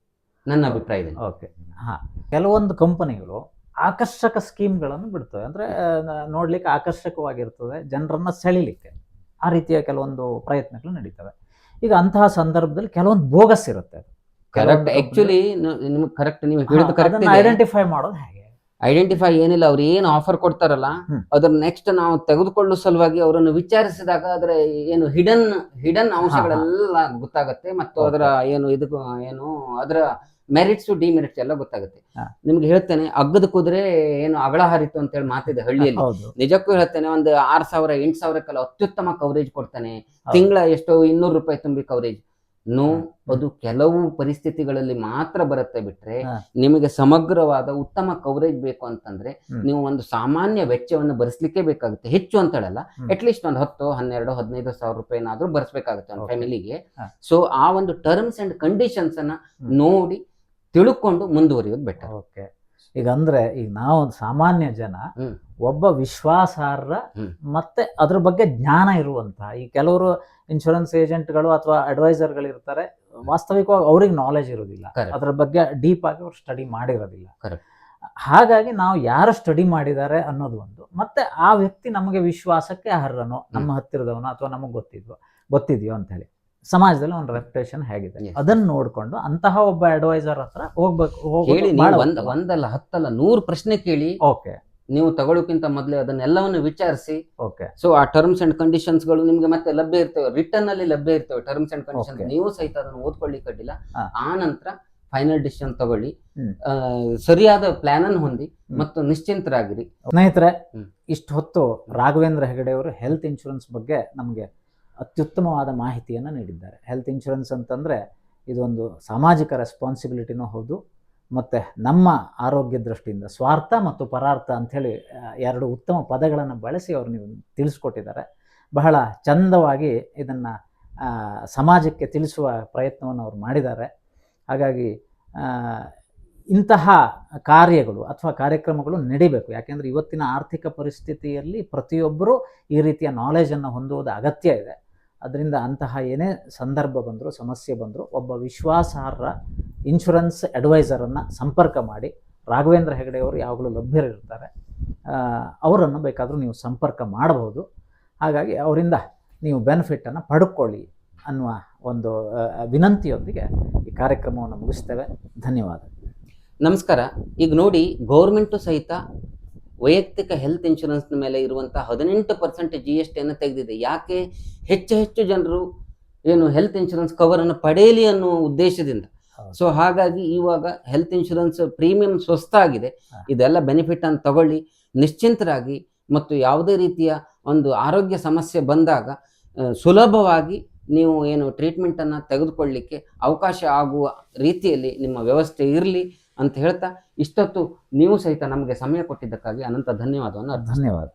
ನನ್ನ ಅಭಿಪ್ರಾಯದಲ್ಲಿ. ಓಕೆ. ಹಾ. ಕೆಲವೊಂದು ಕಂಪನಿಗಳು ಆಕರ್ಷಕ ಸ್ಕೀಮ್ಗಳನ್ನು ಬಿಡ್ತವೆ. ಅಂದ್ರೆ ಆ, ನ- ನೋಡ್ಲಿಕ್ಕೆ ಆಕರ್ಷಕವಾಗಿರ್ತದೆ ಜನರನ್ನ ಸೆಳಿಲಿಕ್ಕೆ ಆ ರೀತಿಯ ಕೆಲವೊಂದು ಪ್ರಯತ್ನಗಳು ನಡೀತವೆ. ಈಗ ಅಂತಹ ಸಂದರ್ಭದಲ್ಲಿ ಕೆಲವೊಂದು ಬೋಗಸ್ ಇರುತ್ತೆ ಕರೆಕ್ಟ್ ಆಕ್ಚುಲಿ ನಿಮ್ಗೆ ಕರೆಕ್ಟ್ ನೀವು ಹೇಳೋದು ಕರೆಕ್ಟ್ ಐಡೆಂಟಿಫೈ ಮಾಡೋದು ಹೇಗೆ? ಐಡೆಂಟಿಫೈ ಏನಿಲ್ಲ ಅವ್ರು ಏನು ಆಫರ್ ಕೊಡ್ತಾರಲ್ಲ. ಅದ್ರ ನೆಕ್ಸ್ಟ್ ನಾವು ತೆಗೆದುಕೊಳ್ಳುವ ಸಲುವಾಗಿ ಅವರನ್ನು ವಿಚಾರಿಸಿದಾಗ ಅದರ ಏನು ಹಿಡನ್ ಹಿಡನ್ ಅಂಶಗಳೆಲ್ಲ ಗೊತ್ತಾಗುತ್ತೆ ಮತ್ತು. ಅದರ ಏನು ಇದು ಏನು ಅದರ ಮೆರಿಟ್ಸ್ ಡಿಮೆರಿಟ್ಸ್ ಎಲ್ಲ ಗೊತ್ತಾಗುತ್ತೆ. ನಿಮ್ಗೆ ಹೇಳ್ತೇನೆ ಅಗ್ಗದ ಕುದುರೆ ಏನು ಅಗಳ ಹರಿತು ಅಂತ ಹೇಳಿ ಮಾತಿದೆ ಹಳ್ಳಿಯಲ್ಲಿ. ನಿಜಕ್ಕೂ ಹೇಳ್ತೇನೆ ಒಂದು ಆರ್ ಸಾವಿರ ಎಂಟು ಸಾವಿರಕ್ಕೆಲ್ಲ ಅತ್ಯುತ್ತಮ ಕವರೇಜ್ ಕೊಡ್ತಾನೆ. ತಿಂಗಳ ಎಷ್ಟೋ ಇನ್ನೂರು ರೂಪಾಯಿ ತುಂಬಿ ಕವರೇಜ್ ನೋ ಅದು ಕೆಲವು ಪರಿಸ್ಥಿತಿಗಳಲ್ಲಿ ಮಾತ್ರ ಬರುತ್ತೆ ಬಿಟ್ರೆ. ನಿಮಗೆ ಸಮಗ್ರವಾದ ಉತ್ತಮ ಕವರೇಜ್ ಬೇಕು ಅಂತಂದ್ರೆ. ನೀವು ಒಂದು ಸಾಮಾನ್ಯ ವೆಚ್ಚವನ್ನು ಭರಿಸ್ಲಿಕ್ಕೆ ಬೇಕಾಗುತ್ತೆ. ಹೆಚ್ಚು ಅಂತ ಹೇಳಲ್ಲ ಅಟ್ಲೀಸ್ಟ್ ಅಟ್ ಲೀಸ್ಟ್ ಒಂದು ಹತ್ತು ಹನ್ನೆರಡು ಹದಿನೈದು ಸಾವಿರ ರೂಪಾಯಿನಾದ್ರೂ ಭರಿಸ್ಬೇಕಾಗುತ್ತೆ ಒಂದು ಫ್ಯಾಮಿಲಿಗೆ. ಸೊ ಆ ಒಂದು ಟರ್ಮ್ಸ್ ಅಂಡ್ ಕಂಡೀಷನ್ಸ್ ಅನ್ನ ನೋಡಿ ತಿಳ್ಕೊಂಡು ಮುಂದುವರಿಯೋದು ಬೆಟರ್ ಓಕೆ ಈಗ ಅಂದ್ರೆ ಈಗ ನಾವು ಸಾಮಾನ್ಯ ಜನ ಒಬ್ಬ ವಿಶ್ವಾಸಾರ್ಹ ಮತ್ತೆ ಅದ್ರ ಬಗ್ಗೆ ಜ್ಞಾನ ಇರುವಂತಹ ಈ ಕೆಲವರು ಇನ್ಶೂರೆನ್ಸ್ ಏಜೆಂಟ್ಗಳು ಅಥವಾ ಅಡ್ವೈಸರ್ಗಳು ಇರ್ತಾರೆ ವಾಸ್ತವಿಕವಾಗಿ ಅವ್ರಿಗೆ ನಾಲೆಜ್ ಇರೋದಿಲ್ಲ. ಅದ್ರ ಬಗ್ಗೆ ಡೀಪ್ ಆಗಿ ಅವ್ರು ಸ್ಟಡಿ ಮಾಡಿರೋದಿಲ್ಲ. ಹಾಗಾಗಿ ನಾವು ಯಾರು ಸ್ಟಡಿ ಮಾಡಿದ್ದಾರೆ ಅನ್ನೋದು ಒಂದು. ಮತ್ತೆ ಆ ವ್ಯಕ್ತಿ ನಮಗೆ ವಿಶ್ವಾಸಕ್ಕೆ ಅರ್ಹನೋ ನಮ್ಮ ಹತ್ತಿರದವನೋ ಅಥವಾ ನಮಗೆ ಗೊತ್ತಿದ್ವೋ ಗೊತ್ತಿದೆಯೋ ಅಂತ ಹೇಳಿ. ಸಮಾಜದಲ್ಲಿ ಒಂದು ರೆಪ್ಯುಟೇಷನ್ ಹೇಗಿದೆ. ಅದನ್ನ ನೋಡ್ಕೊಂಡು ಅಂತಹ ಒಬ್ಬ ಅಡ್ವೈಸರ್ ಹತ್ರ ಹೋಗ್ಬೇಕು ಕೇಳಿ ನೀವು ಒಂದ್ ಒಂದಲ್ಲ ಹತ್ತಲ್ಲ ನೂರು ಪ್ರಶ್ನೆ ಕೇಳಿ. ಓಕೆ ನೀವು ತಗೊಳ್ಳೋಕ್ಕಿಂತ ಮೊದಲೇ ಅದನ್ನೆಲ್ಲವನ್ನು ವಿಚಾರಿಸಿ. ಓಕೆ ಸೊ ಆ ಟರ್ಮ್ಸ್ ಅಂಡ್ ಕಂಡೀಷನ್ಸ್ಗಳು ನಿಮ್ಗೆ ಮತ್ತೆ ಲಭ್ಯ ಇರ್ತವೆ. ರಿಟರ್ನ್ ಅಲ್ಲಿ ಲಭ್ಯ ಇರ್ತವೆ ಟರ್ಮ್ಸ್ ಅಂಡ್ ಕಂಡೀಷನ್ ನೀವು ಸಹಿತ ಅದನ್ನು ಓದ್ಕೊಳ್ಳಿಕ್ಕೆ ಅಡ್ಡಿಲ್ಲ. ಆ ನಂತರ ಫೈನಲ್ ಡಿಸಿಷನ್ ತಗೊಳ್ಳಿ. ಸರಿಯಾದ ಪ್ಲಾನ್ ಅನ್ನು ಹೊಂದಿ. ಮತ್ತು ನಿಶ್ಚಿಂತರಾಗಿರಿ. ಸ್ನೇಹಿತರೆ. ಇಷ್ಟು ಹೊತ್ತು ರಾಘವೇಂದ್ರ ಹೆಗಡೆ ಅವರು ಹೆಲ್ತ್ ಇನ್ಶೂರೆನ್ಸ್ ಬಗ್ಗೆ ನಮಗೆ ಅತ್ಯುತ್ತಮವಾದ ಮಾಹಿತಿಯನ್ನು ನೀಡಿದ್ದಾರೆ. ಹೆಲ್ತ್ ಇನ್ಶೂರೆನ್ಸ್ ಅಂತಂದರೆ ಇದೊಂದು ಸಾಮಾಜಿಕ ರೆಸ್ಪಾನ್ಸಿಬಿಲಿಟಿನೂ ಹೌದು, ಮತ್ತು ನಮ್ಮ ಆರೋಗ್ಯ ದೃಷ್ಟಿಯಿಂದ ಸ್ವಾರ್ಥ ಮತ್ತು ಪರಾರ್ಥ ಅಂಥೇಳಿ ಎರಡು ಉತ್ತಮ ಪದಗಳನ್ನು ಬಳಸಿ ಅವರು ನೀವು ತಿಳಿಸ್ಕೊಟ್ಟಿದ್ದಾರೆ. ಬಹಳ ಚಂದವಾಗಿ ಇದನ್ನು ಸಮಾಜಕ್ಕೆ ತಿಳಿಸುವ ಪ್ರಯತ್ನವನ್ನು ಅವರು ಮಾಡಿದ್ದಾರೆ. ಹಾಗಾಗಿ ಇಂತಹ ಕಾರ್ಯಗಳು ಅಥವಾ ಕಾರ್ಯಕ್ರಮಗಳು ನಡಿಬೇಕು. ಯಾಕೆಂದರೆ ಇವತ್ತಿನ ಆರ್ಥಿಕ ಪರಿಸ್ಥಿತಿಯಲ್ಲಿ ಪ್ರತಿಯೊಬ್ಬರೂ ಈ ರೀತಿಯ ನಾಲೆಜನ್ನು ಹೊಂದುವುದು ಅಗತ್ಯ ಇದೆ. ಅದರಿಂದ ಅಂತಹ ಏನೇ ಸಂದರ್ಭ ಬಂದರೂ, ಸಮಸ್ಯೆ ಬಂದರೂ ಒಬ್ಬ ವಿಶ್ವಾಸಾರ್ಹ ಇನ್ಶೂರೆನ್ಸ್ ಅಡ್ವೈಸರನ್ನು ಸಂಪರ್ಕ ಮಾಡಿ, ರಾಘವೇಂದ್ರ ಹೆಗಡೆಯವರು ಯಾವಾಗಲೂ ಲಭ್ಯರಿರ್ತಾರೆ. ಅವರನ್ನು ಬೇಕಾದರೂ ನೀವು ಸಂಪರ್ಕ ಮಾಡಬಹುದು. ಹಾಗಾಗಿ ಅವರಿಂದ ನೀವು ಬೆನಿಫಿಟ್ಟನ್ನು ಪಡ್ಕೊಳ್ಳಿ ಅನ್ನುವ ಒಂದು ವಿನಂತಿಯೊಂದಿಗೆ ಈ ಕಾರ್ಯಕ್ರಮವನ್ನು ಮುಗಿಸ್ತೇವೆ. ಧನ್ಯವಾದ. ನಮಸ್ಕಾರ. ಈಗ ನೋಡಿ ಗೌರ್ಮೆಂಟು ಸಹಿತ ವೈಯಕ್ತಿಕ ಹೆಲ್ತ್ ಇನ್ಶೂರೆನ್ಸ್ ಮೇಲೆ ಇರುವಂತಹ ಹದಿನೆಂಟು ಪರ್ಸೆಂಟ್ ಜಿ ಎಸ್ ಟಿಯನ್ನು ತೆಗೆದಿದೆ. ಯಾಕೆ? ಹೆಚ್ಚು ಹೆಚ್ಚು ಜನರು ಏನು ಹೆಲ್ತ್ ಇನ್ಶೂರೆನ್ಸ್ ಕವರ್ ಅನ್ನು ಪಡೆಯಲಿ ಅನ್ನುವ ಉದ್ದೇಶದಿಂದ. ಸೊ ಹಾಗಾಗಿ ಇವಾಗ ಹೆಲ್ತ್ ಇನ್ಶೂರೆನ್ಸ್ ಪ್ರೀಮಿಯಂ ಸ್ವಸ್ಥ ಆಗಿದೆ. ಇದೆಲ್ಲ ಬೆನಿಫಿಟ್ ಅನ್ನು ತಗೊಳ್ಳಿ. ನಿಶ್ಚಿಂತರಾಗಿ ಮತ್ತು ಯಾವುದೇ ರೀತಿಯ ಒಂದು ಆರೋಗ್ಯ ಸಮಸ್ಯೆ ಬಂದಾಗ ಸುಲಭವಾಗಿ ನೀವು ಏನು ಟ್ರೀಟ್ಮೆಂಟನ್ನು ತೆಗೆದುಕೊಳ್ಳಲಿಕ್ಕೆ ಅವಕಾಶ ಆಗುವ ರೀತಿಯಲ್ಲಿ ನಿಮ್ಮ ವ್ಯವಸ್ಥೆ ಇರಲಿ. ಅಂತ ಹೇಳ್ತಾ ಇಷ್ಟೊತ್ತು ನೀವು ಸಹಿತ ನಮಗೆ ಸಮಯ ಕೊಟ್ಟಿದ್ದಕ್ಕಾಗಿ ಅನಂತ ಧನ್ಯವಾದವನ್ನು. ಧನ್ಯವಾದ